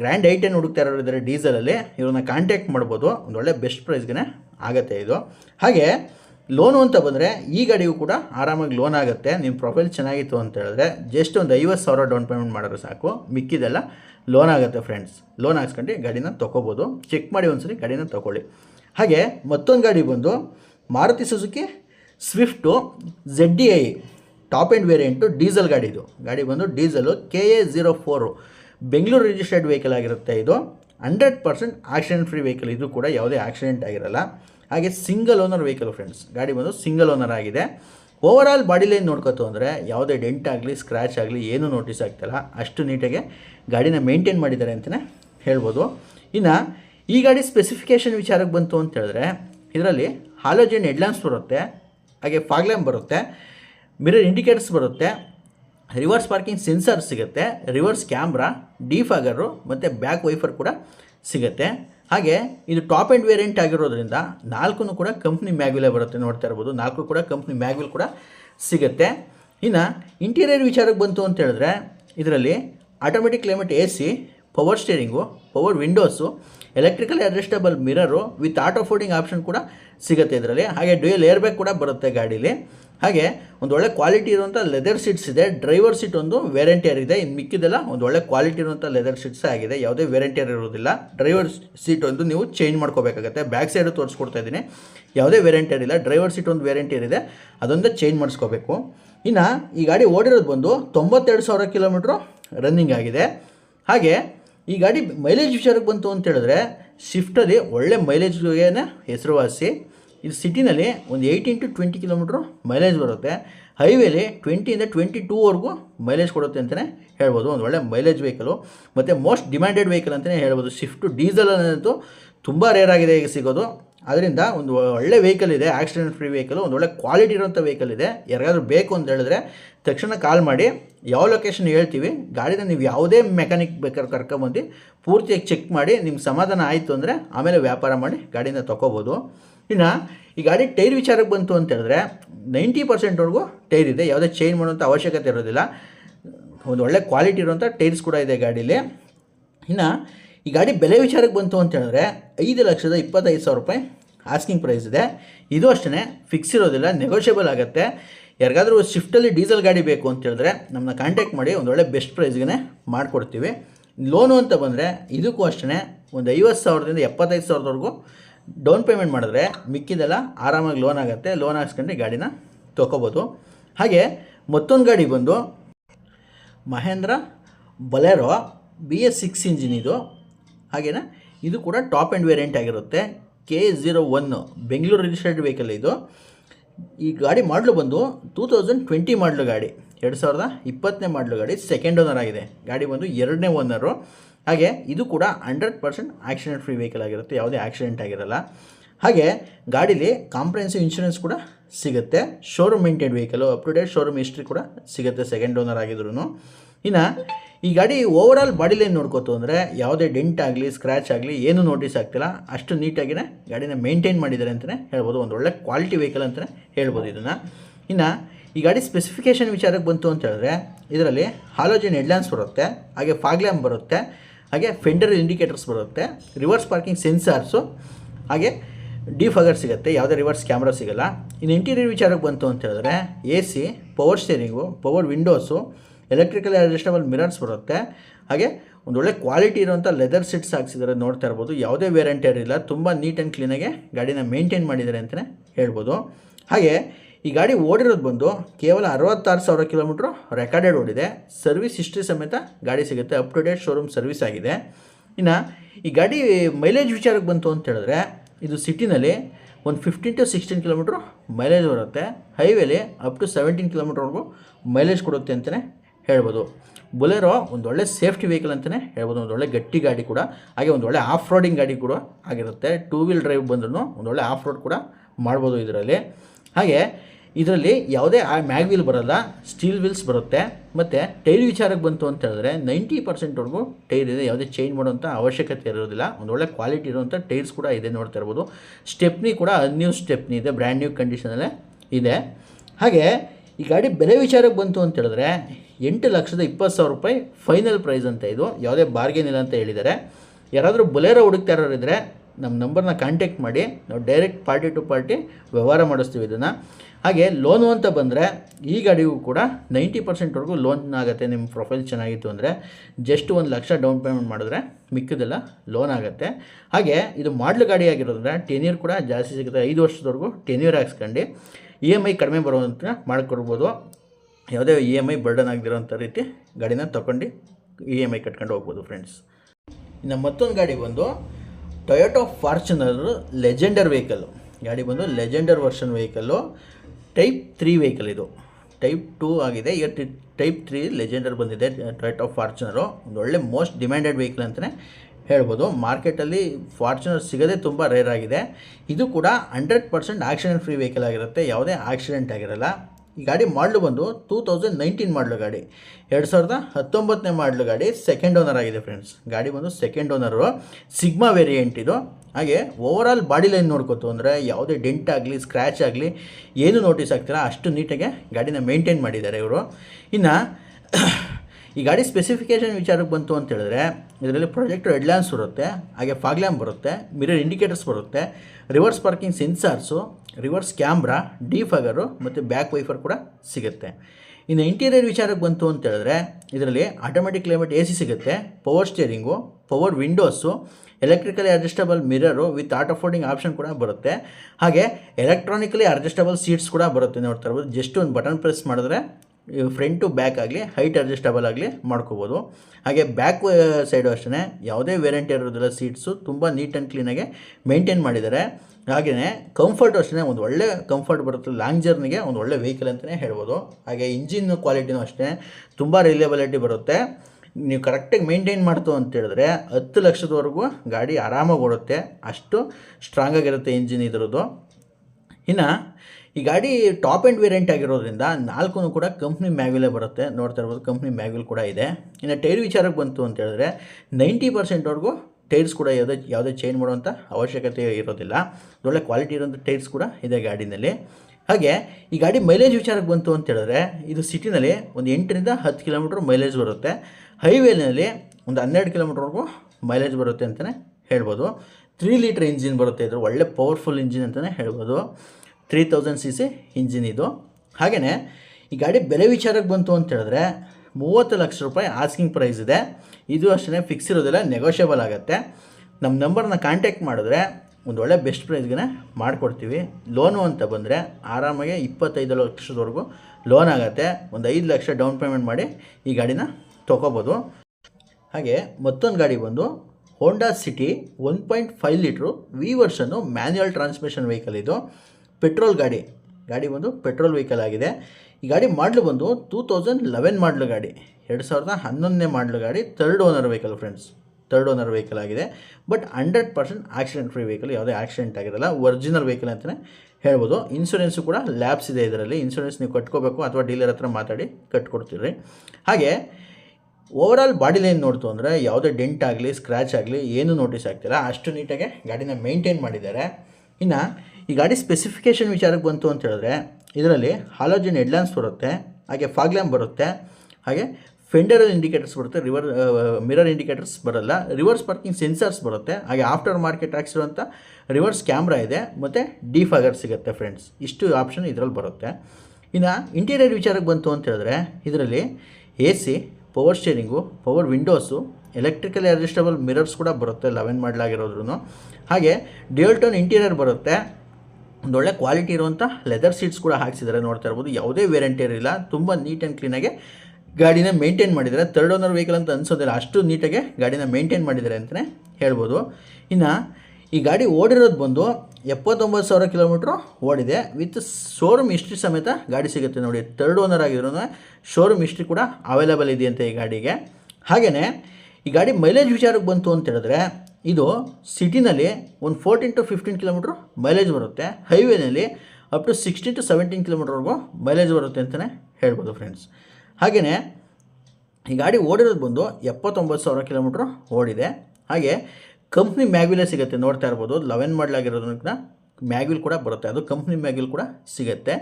ಗ್ರ್ಯಾಂಡ್ ಐ ಟೆನ್ ಹುಡುಕ್ತಾ ಇರೋರು ಇದ್ದಾರೆ ಡೀಸಲಲ್ಲಿ ಇವ್ರನ್ನ ಕಾಂಟ್ಯಾಕ್ಟ್ ಮಾಡ್ಬೋದು. ಒಂದೊಳ್ಳೆ ಬೆಸ್ಟ್ ಪ್ರೈಸ್ಗೆ ಆಗುತ್ತೆ ಇದು. ಹಾಗೆ ಲೋನು ಅಂತ ಬಂದರೆ ಈ ಗಾಡಿಗೂ ಕೂಡ ಆರಾಮಾಗಿ ಲೋನ್ ಆಗುತ್ತೆ. ನಿಮ್ಮ ಪ್ರೊಫೈಲ್ ಚೆನ್ನಾಗಿತ್ತು ಅಂತ ಹೇಳಿದ್ರೆ ಜಸ್ಟ್ ಒಂದು ಐವತ್ತು ಸಾವಿರ ಡೌನ್ ಪೇಮೆಂಟ್ ಮಾಡಿದ್ರೆ ಸಾಕು. ಮಿಕ್ಕಿದೆಲ್ಲ ಲೋನ್ ಆಗುತ್ತೆ ಫ್ರೆಂಡ್ಸ್ ಲೋನ್ ಹಾಕ್ಸ್ಕೊಂಡು ಗಾಡಿನ ತೊಗೋಬೋದು ಚೆಕ್ ಮಾಡಿ ಒಂದ್ಸರಿ ಗಾಡಿನ ತೊಗೊಳ್ಳಿ ಹಾಗೆ, ಮತ್ತೊಂದು ಗಾಡಿ ಬಂದು Maruti Suzuki Swift Z D I top end variant diesel ಗಾಡಿ ಇದು. ಗಾಡಿ ಬಂದು diesel K A zero four Bengaluru registered vehicle ಆಗಿರುತ್ತೆ ಇದು. Hundred percent accident free vehicle ಇದು ಕೂಡ ಯಾವುದೇ ಆಕ್ಸಿಡೆಂಟ್ ಆಗಿರಲ್ಲ. ಹಾಗೆ ಸಿಂಗಲ್ ಓನರ್ ವೆಹಿಕಲ್ ಫ್ರೆಂಡ್ಸ್ ಗಾಡಿ ಬಂದು ಸಿಂಗಲ್ ಓನರ್ ಆಗಿದೆ. ಓವರ್ ಆಲ್ ಬಾಡಿ ಲೈನ್ ನೋಡ್ಕೋತು ಅಂದರೆ ಯಾವುದೇ ಡೆಂಟ್ ಆಗಲಿ ಸ್ಕ್ರ್ಯಾಚ್ ಆಗಲಿ, ಏನೂ ನೋಟಿಸ್ ಆಗ್ತಿಲ್ಲ. ಅಷ್ಟು ನೀಟಾಗಿ ಗಾಡಿನ ಮೇಂಟೈನ್ ಮಾಡಿದ್ದಾರೆ ಅಂತಲೇ ಹೇಳ್ಬೋದು. ಇನ್ನು ಈ ಗಾಡಿ ಸ್ಪೆಸಿಫಿಕೇಷನ್ ವಿಚಾರಕ್ಕೆ ಬಂತು ಅಂತ ಹೇಳಿದ್ರೆ, ಇದರಲ್ಲಿ ಹಾಲೋಜನ್ ಹೆಡ್ಲ್ಯಾಂಪ್ಸ್ ಬರುತ್ತೆ, ಹಾಗೆ ಫಾಗ್ಲ್ಯಾಂಪ್ ಬರುತ್ತೆ ಮಿರರ್ ಇಂಡಿಕೇಟರ್ಸ್ ಬರುತ್ತೆ ರಿವರ್ಸ್ ಪಾರ್ಕಿಂಗ್ ಸೆನ್ಸರ್ ಸಿಗುತ್ತೆ ರಿವರ್ಸ್ ಕ್ಯಾಮ್ರಾ ಡಿಫಾಗರು ಮತ್ತು ಬ್ಯಾಕ್ ವೈಫರ್ ಕೂಡ ಸಿಗುತ್ತೆ. ಹಾಗೆ ಇದು ಟಾಪ್ ಆ್ಯಂಡ್ ವೇರಿಯಂಟ್ ಆಗಿರೋದ್ರಿಂದ ನಾಲ್ಕು ಕೂಡ ಕಂಪ್ನಿ ಮ್ಯಾಗ್ವಿಲೇ ಬರುತ್ತೆ ನೋಡ್ತಾ ಇರ್ಬೋದು. ನಾಲ್ಕು ಕೂಡ ಕಂಪ್ನಿ ಮ್ಯಾಗ್ವಿಲ್ ಕೂಡ ಸಿಗುತ್ತೆ. ಇನ್ನು ಇಂಟೀರಿಯರ್ ವಿಚಾರಕ್ಕೆ ಬಂತು ಅಂತ ಹೇಳಿದ್ರೆ, ಇದರಲ್ಲಿ automatic climate A C power steering power windows electrical adjustable mirror with auto folding option ಕೂಡ ಸಿಗುತ್ತೆ ಇದರಲ್ಲಿ. ಹಾಗೆ ಡ್ಯೂಯಲ್ ಏರ್ ಬ್ಯಾಗ್ ಕೂಡ ಬರುತ್ತೆ ಗಾಡೀಲಿ. ಹಾಗೆ ಒಂದು ಒಳ್ಳೆ ಕ್ವಾಲಿಟಿ ಇರುವಂಥ ಲೆದರ್ ಸೀಟ್ಸ್ ಇದೆ. ಡ್ರೈವರ್ ಸೀಟ್ ಒಂದು ವ್ಯಾರಂಟಿಯರ್ ಇದೆ ಇನ್ನು ಮಿಕ್ಕಿದೆಲ್ಲ ಒಂದು ಒಳ್ಳೆ ಕ್ವಾಲಿಟಿ ಇರುವಂಥ ಲೆದರ್ ಸೀಟ್ಸ್ ಆಗಿದೆ. ಯಾವುದೇ ವೇರೆಂಟಿಯರ್ ಇರೋದಿಲ್ಲ. ಡ್ರೈವರ್ ಸೀಟ್ ಒಂದು ನೀವು ಚೇಂಜ್ ಮಾಡ್ಕೋಬೇಕಾಗತ್ತೆ. ಬ್ಯಾಕ್ ಸೈಡು ತೋರಿಸ್ಕೊಡ್ತಾ ಇದ್ದೀನಿ. ಯಾವುದೇ ವೇರೆಂಟಿಯರ್ ಇಲ್ಲ ಡ್ರೈವರ್ ಸೀಟ್ ಒಂದು ವೇರೆಂಟಿಯರ್ ಇದೆ ಅದೊಂದೇ ಚೇಂಜ್ ಮಾಡಿಸ್ಕೋಬೇಕು. ಇನ್ನು ಈ ಗಾಡಿ ಓಡಿರೋದು ಬಂದು ತೊಂಬತ್ತೆರಡು ಸಾವಿರ ಕಿಲೋಮೀಟ್ರು ರನ್ನಿಂಗ್ ಆಗಿದೆ. ಹಾಗೆ ಈ ಗಾಡಿ ಮೈಲೇಜ್ ವಿಚಾರಕ್ಕೆ ಬಂತು ಅಂತ ಹೇಳಿದ್ರೆ ಶಿಫ್ಟಲ್ಲಿ ಒಳ್ಳೆ ಮೈಲೇಜ್ಗೆ ಹೆಸರುವಾಸಿ. ಇದು ಸಿಟಿನಲ್ಲಿ ಒಂದು eighteen to twenty kilometre mileage ಬರುತ್ತೆ. ಹೈವೇಲಿ ಟ್ವೆಂಟಿಯಿಂದ ಟ್ವೆಂಟಿ ಟೂವರೆಗೂ ಮೈಲೇಜ್ ಕೊಡುತ್ತೆ ಅಂತಲೇ ಹೇಳ್ಬೋದು. ಒಂದು ಒಳ್ಳೆ ಮೈಲೇಜ್ ವೆಹಿಕಲು ಮತ್ತು ಮೋಸ್ಟ್ ಡಿಮ್ಯಾಂಡೆಡ್ ವೆಹಿಕಲ್ ಅಂತಲೇ ಹೇಳ್ಬೋದು. ಶಿಫ್ಟು ಡೀಸೆಲ್ ಅನ್ನೋದು ತುಂಬ ರೇರ್ ಆಗಿದೆ ಈಗ ಸಿಗೋದು. ಅದರಿಂದ ಒಂದು ಒಳ್ಳೆ ವೆಹಿಕಲ್ ಇದೆ ಆಕ್ಸಿಡೆಂಟ್ ಫ್ರೀ ವೆಹಿಕಲ್ ಒಂದು ಒಳ್ಳೆ ಕ್ವಾಲಿಟಿ ಇರೋಂಥ ವೆಹಿಕಲ್ ಇದೆ. ಯಾರಿಗಾದ್ರೂ ಬೇಕು ಅಂತ ಹೇಳಿದ್ರೆ ತಕ್ಷಣ ಕಾಲ್ ಮಾಡಿ, ಯಾವ ಲೊಕೇಶನ್ ಹೇಳ್ತೀವಿ, ಗಾಡಿನ ನೀವು ಯಾವುದೇ ಮೆಕ್ಯಾನಿಕ್ ಬೇಕಾದ್ರೆ ಕರ್ಕೊಂಬಂದು ಪೂರ್ತಿಯಾಗಿ ಚೆಕ್ ಮಾಡಿ, ನಿಮ್ಗೆ ಸಮಾಧಾನ ಆಯಿತು ಅಂದರೆ ಆಮೇಲೆ ವ್ಯಾಪಾರ ಮಾಡಿ ಗಾಡಿನ ತೊಗೋಬೋದು. ಇನ್ನು ಈ ಗಾಡಿ ಟೈರ್ ವಿಚಾರಕ್ಕೆ ಬಂತು ಅಂತ ಹೇಳಿದ್ರೆ ನೈಂಟಿ ಪರ್ಸೆಂಟ್ವರೆಗೂ ಟೈರ್ ಇದೆ, ಯಾವುದೇ ಚೇಂಜ್ ಮಾಡುವಂಥ ಅವಶ್ಯಕತೆ ಇರೋದಿಲ್ಲ. ಒಂದು ಒಳ್ಳೆ ಕ್ವಾಲಿಟಿ ಇರುವಂಥ ಟೈರ್ಸ್ ಕೂಡ ಇದೆ ಗಾಡೀಲಿ. ಇನ್ನು ಈ ಗಾಡಿ ಬೆಲೆ ವಿಚಾರಕ್ಕೆ ಬಂತು ಅಂತ ಹೇಳಿದ್ರೆ ಐದು ಲಕ್ಷದ ಇಪ್ಪತ್ತೈದು ಸಾವಿರ ರೂಪಾಯಿ ಆಸ್ಕಿಂಗ್ ಪ್ರೈಸ್ ಇದೆ. ಇದು ಅಷ್ಟೇ ಫಿಕ್ಸ್ ಇರೋದಿಲ್ಲ ನೆಗೋಷಿಯಬಲ್ ಆಗುತ್ತೆ. ಯಾರಿಗಾದರೂ ಶಿಫ್ಟಲ್ಲಿ ಡೀಸೆಲ್ ಗಾಡಿ ಬೇಕು ಅಂತ ಹೇಳಿದ್ರೆ ನಮ್ಮನ್ನ ಕಾಂಟ್ಯಾಕ್ಟ್ ಮಾಡಿ ಒಂದು ಒಳ್ಳೆ ಬೆಸ್ಟ್ ಪ್ರೈಸ್ಗೆ ಮಾಡಿಕೊಡ್ತೀವಿ. ಲೋನು ಅಂತ ಬಂದರೆ ಇದಕ್ಕೂ ಅಷ್ಟೇ ಒಂದು ಐವತ್ತು ಸಾವಿರದಿಂದ ಎಪ್ಪತ್ತೈದು ಸಾವಿರದವರೆಗೂ ಡೌನ್ ಪೇಮೆಂಟ್ ಮಾಡಿದ್ರೆ ಮಿಕ್ಕಿದೆಲ್ಲ ಆರಾಮಾಗಿ ಲೋನ್ ಆಗುತ್ತೆ ಲೋನ್ ಹಾಕ್ಸ್ಕೊಂಡು ಗಾಡಿನ ತೊಗೋಬೋದು. ಹಾಗೆ ಮತ್ತೊಂದು ಗಾಡಿ ಬಂದು Mahindra Bolero B S six engine ಇದು. ಹಾಗೆಯೇ ಇದು ಕೂಡ ಟಾಪ್ ಆ್ಯಂಡ್ ವೇರಿಯಂಟ್ ಆಗಿರುತ್ತೆ. K zero one Bengaluru registered vehicle ಇದು. ಈ ಗಾಡಿ ಮಾಡಲು ಬಂದು ಟೂ ತೌಸಂಡ್ ಟ್ವೆಂಟಿ ಮಾಡಲು ಗಾಡಿ. ಎರಡು ಸಾವಿರದ ಇಪ್ಪತ್ತನೇ ಮಾಡಲು ಗಾಡಿ ಸೆಕೆಂಡ್ ಓನರ್ ಆಗಿದೆ. ಗಾಡಿ ಬಂದು ಎರಡನೇ ಓನರು ಹಾಗೆ ಇದು ಕೂಡ hundred percent accident free vehicle ಆಗಿರುತ್ತೆ, ಯಾವುದೇ ಆಕ್ಸಿಡೆಂಟ್ ಆಗಿರಲ್ಲ. ಹಾಗೆ ಗಾಡೀಲಿ ಕಾಂಪ್ರೆನ್ಸಿವ್ ಇನ್ಶೂರೆನ್ಸ್ ಕೂಡ ಸಿಗುತ್ತೆ. Showroom maintain vehicle up to date showroom history ಕೂಡ ಸಿಗುತ್ತೆ ಸೆಕೆಂಡ್ ಓನರ್ ಆಗಿದ್ರು ಇನ್ನು ಈ ಗಾಡಿ ಓವರ್ ಆಲ್ ಲೈನ್ ನೋಡ್ಕೋತು ಅಂದರೆ ಯಾವುದೇ ಡೆಂಟ್ ಆಗಲಿ ಸ್ಕ್ರ್ಯಾಚ್ ಆಗಲಿ, ಏನೂ ನೋಟಿಸ್ ಆಗ್ತಿಲ್ಲ. ಅಷ್ಟು ನೀಟಾಗಿನೇ ಗಾಡಿನ ಮೇಂಟೈನ್ ಮಾಡಿದ್ದಾರೆ ಅಂತಲೇ ಹೇಳ್ಬೋದು. ಒಂದು ಒಳ್ಳೆ ಕ್ವಾಲಿಟಿ ವೆಹಿಕಲ್ ಅಂತಲೇ ಹೇಳ್ಬೋದು ಇದನ್ನು. ಇನ್ನು ಈ ಗಾಡಿ ಸ್ಪೆಸಿಫಿಕೇಷನ್ ವಿಚಾರಕ್ಕೆ ಬಂತು ಅಂತ ಹೇಳಿದ್ರೆ, ಇದರಲ್ಲಿ ಹಾಲೋಜಿನ್ ಹೆಡ್ಲ್ಯಾಂಡ್ಸ್ ಬರುತ್ತೆ, ಹಾಗೆ ಫಾಗ್ಲ್ಯಾಂಪ್ ಬರುತ್ತೆ. ಹಾಗೆ ಫೆಂಡರ್ ಇಂಡಿಕೇಟರ್ಸ್ ಬರುತ್ತೆ, ರಿವರ್ಸ್ ಪಾರ್ಕಿಂಗ್ ಸೆನ್ಸಾರ್ಸು, ಹಾಗೆ ಡಿಫಗರ್ ಸಿಗುತ್ತೆ, ಯಾವುದೇ ರಿವರ್ಸ್ ಕ್ಯಾಮ್ರಾ ಸಿಗಲ್ಲ. ಇನ್ನು ಇಂಟೀರಿಯರ್ ವಿಚಾರಕ್ಕೆ ಬಂತು ಅಂತ ಹೇಳಿದ್ರೆ A C power steering, power windows, electrical adjustable mirrors ಬರುತ್ತೆ. ಹಾಗೆ ಒಂದೊಳ್ಳೆ ಕ್ವಾಲಿಟಿ ಇರುವಂಥ ಲೆದರ್ ಸೀಟ್ಸ್ ಹಾಕ್ಸಿದ್ದಾರೆ ನೋಡ್ತಾ ಇರ್ಬೋದು. ಯಾವುದೇ ವ್ಯಾರಂಟಿ ಇಲ್ಲ. ತುಂಬ ನೀಟ್ ಆ್ಯಂಡ್ ಕ್ಲೀನಾಗೆ ಗಾಡಿನ ಮೇಂಟೈನ್ ಮಾಡಿದ್ದಾರೆ ಅಂತಲೇ ಹೇಳ್ಬೋದು. ಹಾಗೆ ಈ ಗಾಡಿ ಓಡಿರೋದು ಬಂದು ಕೇವಲ ಅರವತ್ತಾರು ಸಾವಿರ ಕಿಲೋಮೀಟ್ರು ರೆಕಾರ್ಡೆಡ್ ಓಡಿದೆ. ಸರ್ವಿಸ್ ಹಿಸ್ಟ್ರಿ ಸಮೇತ ಗಾಡಿ ಸಿಗುತ್ತೆ. Up to date showroom service ಆಗಿದೆ. ಇನ್ನು ಈ ಗಾಡಿ ಮೈಲೇಜ್ ವಿಚಾರಕ್ಕೆ ಬಂತು ಅಂತ ಹೇಳಿದ್ರೆ, ಇದು ಸಿಟಿನಲ್ಲಿ ಒಂದು fifteen to sixteen kilometre mileage ಬರುತ್ತೆ. ಹೈವೇಲಿ ಅಪ್ ಟು ಸೆವೆಂಟೀನ್ ಕಿಲೋಮೀಟ್ರ್ವರೆಗೂ ಮೈಲೇಜ್ ಕೊಡುತ್ತೆ ಅಂತಲೇ ಹೇಳ್ಬೋದು. ಬೊಲೆರೋ ಒಂದು ಒಳ್ಳೆ ಸೇಫ್ಟಿ ವೆಹಿಕಲ್ ಅಂತಲೇ ಹೇಳ್ಬೋದು. ಒಂದು ಒಳ್ಳೆ ಗಟ್ಟಿ ಗಾಡಿ ಕೂಡ, ಹಾಗೆ ಒಂದು ಒಳ್ಳೆ ಆಫ್ ರೋಡಿಂಗ್ ಗಾಡಿ ಕೂಡ ಆಗಿರುತ್ತೆ. ಟೂ ವೀಲ್ ಡ್ರೈವ್ ಬಂದ್ರೂ ಒಳ್ಳೆ ಆಫ್ ರೋಡ್ ಕೂಡ ಮಾಡ್ಬೋದು ಇದರಲ್ಲಿ. ಹಾಗೆ ಇದರಲ್ಲಿ ಯಾವುದೇ ಆ ಮ್ಯಾಗ್ ವೀಲ್ ಬರೋಲ್ಲ, ಸ್ಟೀಲ್ ವೀಲ್ಸ್ ಬರುತ್ತೆ, ಮತ್ತು ಟೈರ್ ವಿಚಾರಕ್ಕೆ ಬಂತು ಅಂತ ಹೇಳಿದ್ರೆ ನೈಂಟಿ ಪರ್ಸೆಂಟ್ವರೆಗೂ ಟೈರ್ ಇದೆ, ಯಾವುದೇ ಚೇಂಜ್ ಮಾಡುವಂಥ ಅವಶ್ಯಕತೆ ಇರೋದಿಲ್ಲ. ಒಂದು ಒಳ್ಳೆ ಕ್ವಾಲಿಟಿ ಇರುವಂಥ ಟೈರ್ಸ್ ಕೂಡ ಇದೆ ನೋಡ್ತಾ ಇರ್ಬೋದು. ಸ್ಟೆಪ್ನಿ ಕೂಡ ಅನ್ಯೂ ಸ್ಟೆಪ್ನಿ ಇದೆ, ಬ್ರ್ಯಾಂಡ್ ನ್ಯೂ ಕಂಡೀಷನಲ್ಲೇ ಇದೆ. ಹಾಗೆ ಈ ಗಾಡಿ ಬೆಲೆ ವಿಚಾರಕ್ಕೆ ಬಂತು ಅಂತ ಹೇಳಿದ್ರೆ ಎಂಟು ಲಕ್ಷದ ಇಪ್ಪತ್ತು ಸಾವಿರ ರೂಪಾಯಿ ಫೈನಲ್ ಪ್ರೈಸ್ ಅಂತ ಇದು, ಯಾವುದೇ ಬಾರ್ಗೇನ್ ಇಲ್ಲ ಅಂತ ಹೇಳಿದ್ದಾರೆ. ಯಾರಾದರೂ ಬೊಲೆರೋ ಹುಡುಕ್ತಾ ಇರೋರಿದ್ರೆ ನಮ್ಮ ನಂಬರ್ನ ಕಾಂಟ್ಯಾಕ್ಟ್ ಮಾಡಿ, ನಾವು ಡೈರೆಕ್ಟ್ ಪಾರ್ಟಿ ಟು ಪಾರ್ಟಿ ವ್ಯವಹಾರ ಮಾಡಿಸ್ತೀವಿ ಇದನ್ನು. ಹಾಗೆ ಲೋನು ಅಂತ ಬಂದರೆ, ಈ ಗಾಡಿಗೂ ಕೂಡ ನೈಂಟಿ ಪರ್ಸೆಂಟ್ವರೆಗೂ ಲೋನ್ ಆಗುತ್ತೆ ನಿಮ್ಮ ಪ್ರೊಫೈಲ್ ಚೆನ್ನಾಗಿತ್ತು ಅಂದರೆ. ಜಸ್ಟ್ ಒಂದು ಲಕ್ಷ ಡೌನ್ ಪೇಮೆಂಟ್ ಮಾಡಿದ್ರೆ ಮಿಕ್ಕಿದೆಲ್ಲ ಲೋನ್ ಆಗುತ್ತೆ. ಹಾಗೆ ಇದು ಮಾಡಲು ಗಾಡಿ ಆಗಿರೋದ್ರಿಂದ ಟೆನ್ಯೂರ್ ಕೂಡ ಜಾಸ್ತಿ ಸಿಗುತ್ತೆ. ಐದು ವರ್ಷದವರೆಗೂ ಟೆನ್ಯೂರ್ ಹಾಕ್ಸ್ಕೊಂಡು. ಇ ಎಂ ಐ ಕಡಿಮೆ ಬರೋವಂಥ ಮಾಡಿಕೊಡ್ಬೋದು. ಯಾವುದೇ ಇ ಎಂ ಐ ಬರ್ಡನ್ ಆಗದಿರೋಂಥ ರೀತಿ ಗಾಡಿನ ತೊಗೊಂಡು ಇ ಎಂ ಐ ಕಟ್ಕೊಂಡು ಹೋಗ್ಬೋದು ಫ್ರೆಂಡ್ಸ್ ಇನ್ನು ಮತ್ತೊಂದು ಗಾಡಿ ಬಂದು ಟೊಯೋಟೋ ಫಾರ್ಚುನರ್ ಲೆಜೆಂಡರ್ ವೆಹಿಕಲ್ಲು ಗಾಡಿ ಬಂದು Legender version vehicle type three vehicle ಇದು. ಟೈಪ್ ಟೂ ಆಗಿದೆ. ಈಗ ಟೈಪ್ ತ್ರೀ ಲೆಜೆಂಡರ್ ಬಂದಿದೆ ಟೊಯೋಟೋ ಫಾರ್ಚುನರು ಒಂದು ಒಳ್ಳೆ ಮೋಸ್ಟ್ ಡಿಮ್ಯಾಂಡೆಡ್ ವೆಹಿಕಲ್ ಅಂತಲೇ ಹೇಳ್ಬೋದು. ಮಾರ್ಕೆಟಲ್ಲಿ ಫಾರ್ಚುನರ್ ಸಿಗೋದೇ ತುಂಬ ರೇರ್ ಆಗಿದೆ. ಇದು ಕೂಡ hundred percent accident free vehicle ಆಗಿರುತ್ತೆ. ಯಾವುದೇ ಆಕ್ಸಿಡೆಂಟ್ ಆಗಿರಲ್ಲ. ಈ ಗಾಡಿ ಮಾಡಲು ಬಂದು ಟೂ ತೌಸಂಡ್ ನೈನ್ಟೀನ್ ಮಾಡಲು ಗಾಡಿ. ಎರಡು ಸಾವಿರದ ಹತ್ತೊಂಬತ್ತನೇ ಮಾಡಲು ಗಾಡಿ ಸೆಕೆಂಡ್ ಓನರ್ ಆಗಿದೆ ಫ್ರೆಂಡ್ಸ್ ಗಾಡಿ ಬಂದು ಸೆಕೆಂಡ್ ಓನರು ಸಿಗ್ಮಾ ವೇರಿಯಂಟ್ ಇದು. ಹಾಗೆ ಓವರ್ ಆಲ್ ಬಾಡಿ ಲೈನ್ ನೋಡ್ಕೋತು ಅಂದರೆ ಯಾವುದೇ ಡೆಂಟ್ ಆಗಲಿ ಸ್ಕ್ರ್ಯಾಚ್ ಆಗಲಿ, ಏನು ನೋಟಿಸ್ ಆಗ್ತೀರಾ ಅಷ್ಟು ನೀಟಾಗೆ ಗಾಡಿನ ಮೇಂಟೈನ್ ಮಾಡಿದ್ದಾರೆ ಇವರು. ಇನ್ನು ಈ ಗಾಡಿ ಸ್ಪೆಸಿಫಿಕೇಷನ್ ವಿಚಾರಕ್ಕೆ ಬಂತು ಅಂತ ಹೇಳಿದ್ರೆ, ಇದರಲ್ಲಿ ಪ್ರೊಜೆಕ್ಟರ್ ಹೆಡ್ಲ್ಯಾಂಡ್ಸ್ ಬರುತ್ತೆ ಹಾಗೆ ಫಾಗ್ಲ್ಯಾಂಪ್ ಬರುತ್ತೆ ಮಿರರ್ ಇಂಡಿಕೇಟರ್ಸ್ ಬರುತ್ತೆ reverse parking sensors reverse camera defogger ಮತ್ತು ಬ್ಯಾಕ್ ವೈಫರ್ ಕೂಡ ಸಿಗುತ್ತೆ. ಇನ್ನು ಇಂಟೀರಿಯರ್ ವಿಚಾರಕ್ಕೆ ಬಂತು ಅಂತ ಹೇಳಿದ್ರೆ, ಇದರಲ್ಲಿ ಆಟೋಮೆಟಿಕ್ ಕ್ಲೈಮೇಟ್ ಎ ಸಿ ಸಿಗುತ್ತೆ power steering power windows electrically adjustable mirror with auto folding option ಕೂಡ ಬರುತ್ತೆ. ಹಾಗೆ ಎಲೆಕ್ಟ್ರಾನಿಕಲಿ ಅಡ್ಜಸ್ಟಬಲ್ ಸೀಟ್ಸ್ ಕೂಡ ಬರುತ್ತೆ ನೋಡ್ತಾ ಇರ್ಬೋದು. ಜಸ್ಟ್ ಒಂದು ಬಟನ್ ಪ್ರೆಸ್ ಮಾಡಿದ್ರೆ ಫ್ರಂಟ್ ಟು ಬ್ಯಾಕ್ ಆಗಲಿ ಹೈಟ್ ಅಡ್ಜಸ್ಟಬಲ್ ಆಗಲಿ ಮಾಡ್ಕೋಬೋದು. ಹಾಗೆ ಬ್ಯಾಕ್ ಸೈಡು ಅಷ್ಟೇ ಯಾವುದೇ ವೇರಿಯಂಟ್ ಇರೋದಿಲ್ಲ ಸೀಟ್ಸು ತುಂಬ ನೀಟ್ ಆ್ಯಂಡ್ ಕ್ಲೀನಾಗಿ ಮೇಂಟೈನ್ ಮಾಡಿದ್ದಾರೆ. ಹಾಗೆಯೇ ಕಂಫರ್ಟ್ ಅಷ್ಟೇ ಒಂದು ಒಳ್ಳೆ ಕಂಫರ್ಟ್ ಬರುತ್ತೆ. ಲಾಂಗ್ ಜರ್ನಿಗೆ ಒಂದು ಒಳ್ಳೆ ವೆಹಿಕಲ್ ಅಂತಲೇ ಹೇಳ್ಬೋದು. ಹಾಗೆ ಇಂಜಿನ್ ಕ್ವಾಲಿಟಿನೂ ಅಷ್ಟೇ, ತುಂಬ ರಿಲೇಬಲಿಟಿ ಬರುತ್ತೆ. ನೀವು ಕರೆಕ್ಟಾಗಿ ಮೇಂಟೈನ್ ಮಾಡ್ತು ಅಂತ ಹೇಳಿದ್ರೆ ಹತ್ತು ಲಕ್ಷದವರೆಗೂ ಗಾಡಿ ಆರಾಮಾಗಿ ಓಡುತ್ತೆ. ಅಷ್ಟು ಸ್ಟ್ರಾಂಗ್ ಆಗಿರುತ್ತೆ ಇಂಜಿನ್ ಇದ್ರದ್ದು. ಇನ್ನು ಈ ಗಾಡಿ ಟಾಪ್ ಆ್ಯಂಡ್ ವೇರಿಯಂಟ್ ಆಗಿರೋದ್ರಿಂದ ನಾಲ್ಕು ಕೂಡ ಕಂಪ್ನಿ ಮ್ಯಾಗ್ವಿಲೇ ಬರುತ್ತೆ. ನೋಡ್ತಾ ಇರ್ಬೋದು ಕಂಪ್ನಿ ಮ್ಯಾಗ್ವಿಲ್ ಕೂಡ ಇದೆ. ಇನ್ನು ಟೈರ್ ವಿಚಾರಕ್ಕೆ ಬಂತು ಅಂತ ಹೇಳಿದ್ರೆ ನೈಂಟಿ ಪರ್ಸೆಂಟ್ವರೆಗೂ ಟೈರ್ಸ್ ಕೂಡ ಯಾವುದೇ ಯಾವುದೇ ಚೇಂಜ್ ಮಾಡುವಂಥ ಅವಶ್ಯಕತೆ ಇರೋದಿಲ್ಲ. ಒಳ್ಳೆ ಕ್ವಾಲಿಟಿ ಇರೋಂಥ ಟೈರ್ಸ್ ಕೂಡ ಇದೆ ಗಾಡಿನಲ್ಲಿ. ಹಾಗೆ ಈ ಗಾಡಿ ಮೈಲೇಜ್ ವಿಚಾರಕ್ಕೆ ಬಂತು ಅಂತ ಹೇಳಿದ್ರೆ, ಇದು ಸಿಟಿನಲ್ಲಿ ಒಂದು ಎಂಟರಿಂದ ಹತ್ತು ಕಿಲೋಮೀಟ್ರ್ ಮೈಲೇಜ್ ಬರುತ್ತೆ. ಹೈವೇನಲ್ಲಿ ಒಂದು ಹನ್ನೆರಡು ಕಿಲೋಮೀಟ್ರ್ವರೆಗೂ ಮೈಲೇಜ್ ಬರುತ್ತೆ ಅಂತಲೇ ಹೇಳ್ಬೋದು. ತ್ರೀ ಲೀಟ್ರ್ ಇಂಜಿನ್ ಬರುತ್ತೆ ಇದು, ಒಳ್ಳೆ ಪವರ್ಫುಲ್ ಇಂಜಿನ್ ಅಂತಲೇ ಹೇಳ್ಬೋದು. Three thousand C C engine ಇದು. ಹಾಗೆಯೇ ಈ ಗಾಡಿ ಬೆಲೆ ವಿಚಾರಕ್ಕೆ ಬಂತು ಅಂತ ಹೇಳಿದ್ರೆ ಮೂವತ್ತು ಲಕ್ಷ ರೂಪಾಯಿ ಆಸ್ಕಿಂಗ್ ಪ್ರೈಸ್ ಇದೆ. ಇದು ಅಷ್ಟೇ ಫಿಕ್ಸ್ ಇರೋದಿಲ್ಲ ನೆಗೋಷಿಯಬಲ್ ಆಗುತ್ತೆ. ನಮ್ಮ ನಂಬರ್ನ ಕಾಂಟ್ಯಾಕ್ಟ್ ಮಾಡಿದ್ರೆ ಒಂದು ಒಳ್ಳೆ ಬೆಸ್ಟ್ ಪ್ರೈಸ್ಗೆ ಮಾಡಿಕೊಡ್ತೀವಿ. ಲೋನು ಅಂತ ಬಂದರೆ ಆರಾಮಾಗಿ ಇಪ್ಪತ್ತೈದು ಲಕ್ಷದವರೆಗೂ ಲೋನ್ ಆಗುತ್ತೆ. ಒಂದು ಐದು ಲಕ್ಷ ಡೌನ್ ಪೇಮೆಂಟ್ ಮಾಡಿ ಈ ಗಾಡಿನ ತೊಗೋಬೋದು. ಹಾಗೆ ಮತ್ತೊಂದು ಗಾಡಿ ಬಂದು Honda City one point five litre V version manual transmission vehicle ಇದು. ಪೆಟ್ರೋಲ್ ಗಾಡಿ. ಗಾಡಿ ಬಂದು ಪೆಟ್ರೋಲ್ ವೆಹಿಕಲ್ ಆಗಿದೆ. ಈ ಗಾಡಿ ಮಾಡಲು ಬಂದು ಟೂ ತೌಸಂಡ್ ಲೆವೆನ್ ಮಾಡಲು ಗಾಡಿ. ಎರಡು ಸಾವಿರದ ಹನ್ನೊಂದನೇ ಮಾಡಲು ಗಾಡಿ third owner vehicle friends third owner vehicle ಆಗಿದೆ. But hundred percent accident free vehicle ಯಾವುದೇ ಆಕ್ಸಿಡೆಂಟ್ ಆಗಿರಲ್ಲ ಒರಿಜಿನಲ್ ವೆಹಿಕಲ್ ಅಂತಲೇ ಹೇಳ್ಬೋದು. ಇನ್ಶೂರೆನ್ಸು ಕೂಡ ಲ್ಯಾಬ್ಸ್ ಇದೆ ಇದರಲ್ಲಿ. ಇನ್ಶೂರೆನ್ಸ್ ನೀವು ಕಟ್ಕೋಬೇಕು ಅಥವಾ ಡೀಲರ್ ಹತ್ರ ಮಾತಾಡಿ ಕಟ್ಕೊಡ್ತೀರಿ. ಹಾಗೆ ಓವರಾಲ್ ಬಾಡಿ ಲೈನ್ ನೋಡ್ತು ಅಂದರೆ ಯಾವುದೇ ಡೆಂಟ್ ಆಗಲಿ ಸ್ಕ್ರ್ಯಾಚ್ ಆಗಲಿ, ಏನು ನೋಟಿಸ್ ಆಗ್ತಿಲ್ಲ. ಅಷ್ಟು ನೀಟಾಗಿ ಗಾಡಿನ ಮೇಂಟೈನ್ ಮಾಡಿದ್ದಾರೆ. ಇನ್ನು, ಈ ಗಾಡಿ ಸ್ಪೆಸಿಫಿಕೇಷನ್ ವಿಚಾರಕ್ಕೆ ಬಂತು ಅಂತ ಹೇಳಿದ್ರೆ, ಇದರಲ್ಲಿ ಹಾಲೋಜಿನ್ ಎಡ್ಲ್ಯಾನ್ಸ್ ಬರುತ್ತೆ, ಹಾಗೆ ಫಾಗ್ಲ್ಯಾಂಪ್ ಬರುತ್ತೆ, ಹಾಗೆ ಫೆಂಡರಲ್ ಇಂಡಿಕೇಟರ್ಸ್ ಬರುತ್ತೆ ರಿವರ್ ಮಿರರ್ ಇಂಡಿಕೇಟರ್ಸ್ ಬರಲ್ಲ ರಿವರ್ಸ್ ಪಾರ್ಕಿಂಗ್ ಸೆನ್ಸರ್ಸ್ ಬರುತ್ತೆ, ಹಾಗೆ ಆಫ್ಟರ್ ಮಾರ್ಕೆಟ್ ಹಾಕ್ಸಿರುವಂಥ ರಿವರ್ಸ್ ಕ್ಯಾಮ್ರಾ ಇದೆ, ಮತ್ತು ಡಿಫಾಗರ್ ಸಿಗುತ್ತೆ ಫ್ರೆಂಡ್ಸ್ ಇಷ್ಟು ಆಪ್ಷನ್ ಇದರಲ್ಲಿ ಬರುತ್ತೆ. ಇನ್ನು ಇಂಟೀರಿಯರ್ ವಿಚಾರಕ್ಕೆ ಬಂತು ಅಂತ ಹೇಳಿದ್ರೆ, ಇದರಲ್ಲಿ A C power steering power windows electrical adjustable mirrors ಕೂಡ ಬರುತ್ತೆ ಲೆವೆನ್ ಮಾಡಲಾಗಿರೋದ್ರೂ ಹಾಗೆ ಡ್ಯೂಯಲ್ ಇಂಟೀರಿಯರ್ ಬರುತ್ತೆ, ಒಂದು ಒಳ್ಳೆ ಕ್ವಾಲಿಟಿ ಇರುವಂಥ ಲೆದರ್ ಸೀಟ್ಸ್ ಕೂಡ ಹಾಕ್ಸಿದ್ದಾರೆ ನೋಡ್ತಾ ಇರ್ಬೋದು. ಯಾವುದೇ ವೇರೆಂಟಿ ಇರಲಿಲ್ಲ ತುಂಬ ನೀಟ್ ಆ್ಯಂಡ್ ಕ್ಲೀನಾಗಿ ಗಾಡಿನ ಮೇಂಟೈನ್ ಮಾಡಿದ್ದಾರೆ ತರ್ಡ್ ಓನರ್ ವೆಹಿಕಲ್ ಅಂತ ಅನ್ಸೋದಿಲ್ಲ. ಅಷ್ಟು ನೀಟಾಗಿ ಗಾಡಿನ ಮೇಂಟೈನ್ ಮಾಡಿದ್ದಾರೆ ಅಂತಲೇ ಹೇಳ್ಬೋದು. ಇನ್ನು ಈ ಗಾಡಿ ಓಡಿರೋದು ಬಂದು ಎಪ್ಪತ್ತೊಂಬತ್ತು ಸಾವಿರ ಕಿಲೋಮೀಟ್ರು ಓಡಿದೆ. ವಿತ್ ಶೋರೂಮ್ ಹಿಸ್ಟ್ರಿ ಸಮೇತ ಗಾಡಿ ಸಿಗುತ್ತೆ ನೋಡಿ. ತರ್ಡ್ ಓನರ್ ಆಗಿದ್ರು ಶೋರೂಮ್ ಹಿಸ್ಟ್ರಿ ಕೂಡ ಅವೈಲೇಬಲ್ ಇದೆಯಂತೆ ಈ ಗಾಡಿಗೆ. ಹಾಗೆಯೇ ಈ ಗಾಡಿ ಮೈಲೇಜ್ ವಿಚಾರಕ್ಕೆ ಬಂತು ಅಂತ ಹೇಳಿದ್ರೆ ಇದು ಸಿಟಿನಲ್ಲಿ ಒಂದು fourteen to fifteen kilometre mileage ಬರುತ್ತೆ. ಹೈವೇನಲ್ಲಿ up to sixteen to seventeen ಕಿಲೋಮೀಟ್ರ್ವರೆಗೂ mileage ಬರುತ್ತೆ ಅಂತಲೇ ಹೇಳ್ಬೋದು ಫ್ರೆಂಡ್ಸ್ ಹಾಗೆಯೇ ಈ ಗಾಡಿ ಓಡಿರೋದು ಬಂದು ಎಪ್ಪತ್ತೊಂಬತ್ತು ಸಾವಿರ ಕಿಲೋಮೀಟ್ರ್ ಓಡಿದೆ. ಹಾಗೆ ಕಂಪ್ನಿ ಮ್ಯಾಗ್ವಿಲೇ ಸಿಗುತ್ತೆ, ನೋಡ್ತಾ ಇರ್ಬೋದು. ಲೆವೆನ್ ಮಾಡಲಾಗಿರೋದ್ರಿಂದ ಮ್ಯಾಗ್ವಿಲ್ ಕೂಡ ಬರುತ್ತೆ. ಅದು ಕಂಪ್ನಿ ಮ್ಯಾಗ್ವಿಲ್ ಕೂಡ ಸಿಗುತ್ತೆ.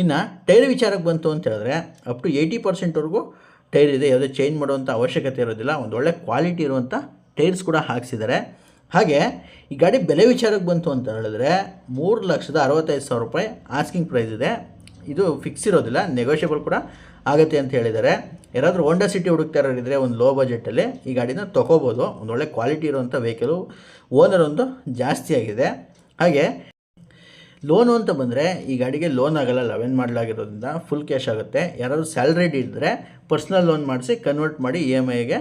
ಇನ್ನು ಟೈರ್ ವಿಚಾರಕ್ಕೆ ಬಂತು ಅಂತ ಹೇಳಿದ್ರೆ ಅಪ್ ಟು ಏಯ್ಟಿ ಪರ್ಸೆಂಟ್ವರೆಗೂ ಟೈರ್ ಇದೆ. ಯಾವುದೇ ಚೇಂಜ್ ಮಾಡುವಂಥ ಅವಶ್ಯಕತೆ ಇರೋದಿಲ್ಲ. ಒಂದು ಒಳ್ಳೆ ಕ್ವಾಲಿಟಿ ಇರುವಂಥ ಟೈರ್ಸ್ ಕೂಡ ಹಾಕ್ಸಿದ್ದಾರೆ. ಹಾಗೆ ಈ ಗಾಡಿ ಬೆಲೆ ವಿಚಾರಕ್ಕೆ ಬಂತು ಅಂತ ಹೇಳಿದ್ರೆ, ಮೂರು ಲಕ್ಷದ ಅರವತ್ತೈದು ಸಾವಿರ ರೂಪಾಯಿ ಆಸ್ಕಿಂಗ್ ಪ್ರೈಸ್ ಇದೆ. ಇದು ಫಿಕ್ಸ್ ಇರೋದಿಲ್ಲ. ನೆಗೋಷಿಯಬಲ್ ಕೂಡ. ಆಗುತ್ತೆ ಅಂತ ಹೇಳಿದ್ದಾರೆ ಯಾರಾದರೂ ಹೋಂಡಾ ಸಿಟಿ ಹುಡುಕ್ತಾ ಇರೋರಿದ್ರೆ ಒಂದು ಲೋ ಬಜೆಟಲ್ಲಿ ಈ ಗಾಡಿನ ತೊಗೋಬೋದು. ಒಂದು ಒಳ್ಳೆ ಕ್ವಾಲಿಟಿ ಇರುವಂಥ ವೆಹಿಕಲು ಓನರ್ ಒಂದು ಜಾಸ್ತಿ ಆಗಿದೆ. ಹಾಗೆ ಲೋನು ಅಂತ ಬಂದರೆ ಈ ಗಾಡಿಗೆ ಲೋನ್ ಆಗಲ್ಲ ಲೆವೆನ್ ಮಾಡಲಾಗಿರೋದ್ರಿಂದ ಫುಲ್ ಕ್ಯಾಶ್ ಆಗುತ್ತೆ. ಯಾರಾದರೂ ಸ್ಯಾಲ್ರಿಡ್ ಇದ್ದರೆ ಪರ್ಸ್ನಲ್ ಲೋನ್ ಮಾಡಿಸಿ ಕನ್ವರ್ಟ್ ಮಾಡಿ ಇ ಎಂ ಐಗೆ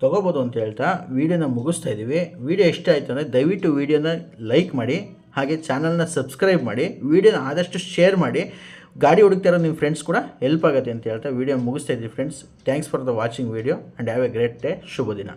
ತೊಗೋಬೋದು ಅಂತ ಹೇಳ್ತಾ ವೀಡಿಯೋನ ಮುಗಿಸ್ತಾ ಇದ್ದೀವಿ ವೀಡಿಯೋ ಇಷ್ಟ ಆಯಿತು ಅಂದರೆ ದಯವಿಟ್ಟು ವೀಡಿಯೋನ ಲೈಕ್ ಮಾಡಿ, ಹಾಗೆ ಚಾನಲ್ನ ಸಬ್ಸ್ಕ್ರೈಬ್ ಮಾಡಿ ವೀಡಿಯೋನ ಆದಷ್ಟು ಶೇರ್ ಮಾಡಿ. ಗಾಡಿ ಹುಡುಕ್ತಾ ನಿಮ್ಮ ಫ್ರೆಂಡ್ಸ್ ಕೂಡ ಹೆಲ್ಪ್ ಆಗುತ್ತೆ ಅಂತ ಹೇಳ್ತಾ ವೀಡಿಯೋ ಮುಗಿಸ್ತಾ ಇದ್ದೀವಿ friends thanks for the watching video and have a great day ಶುಭ ದಿನ.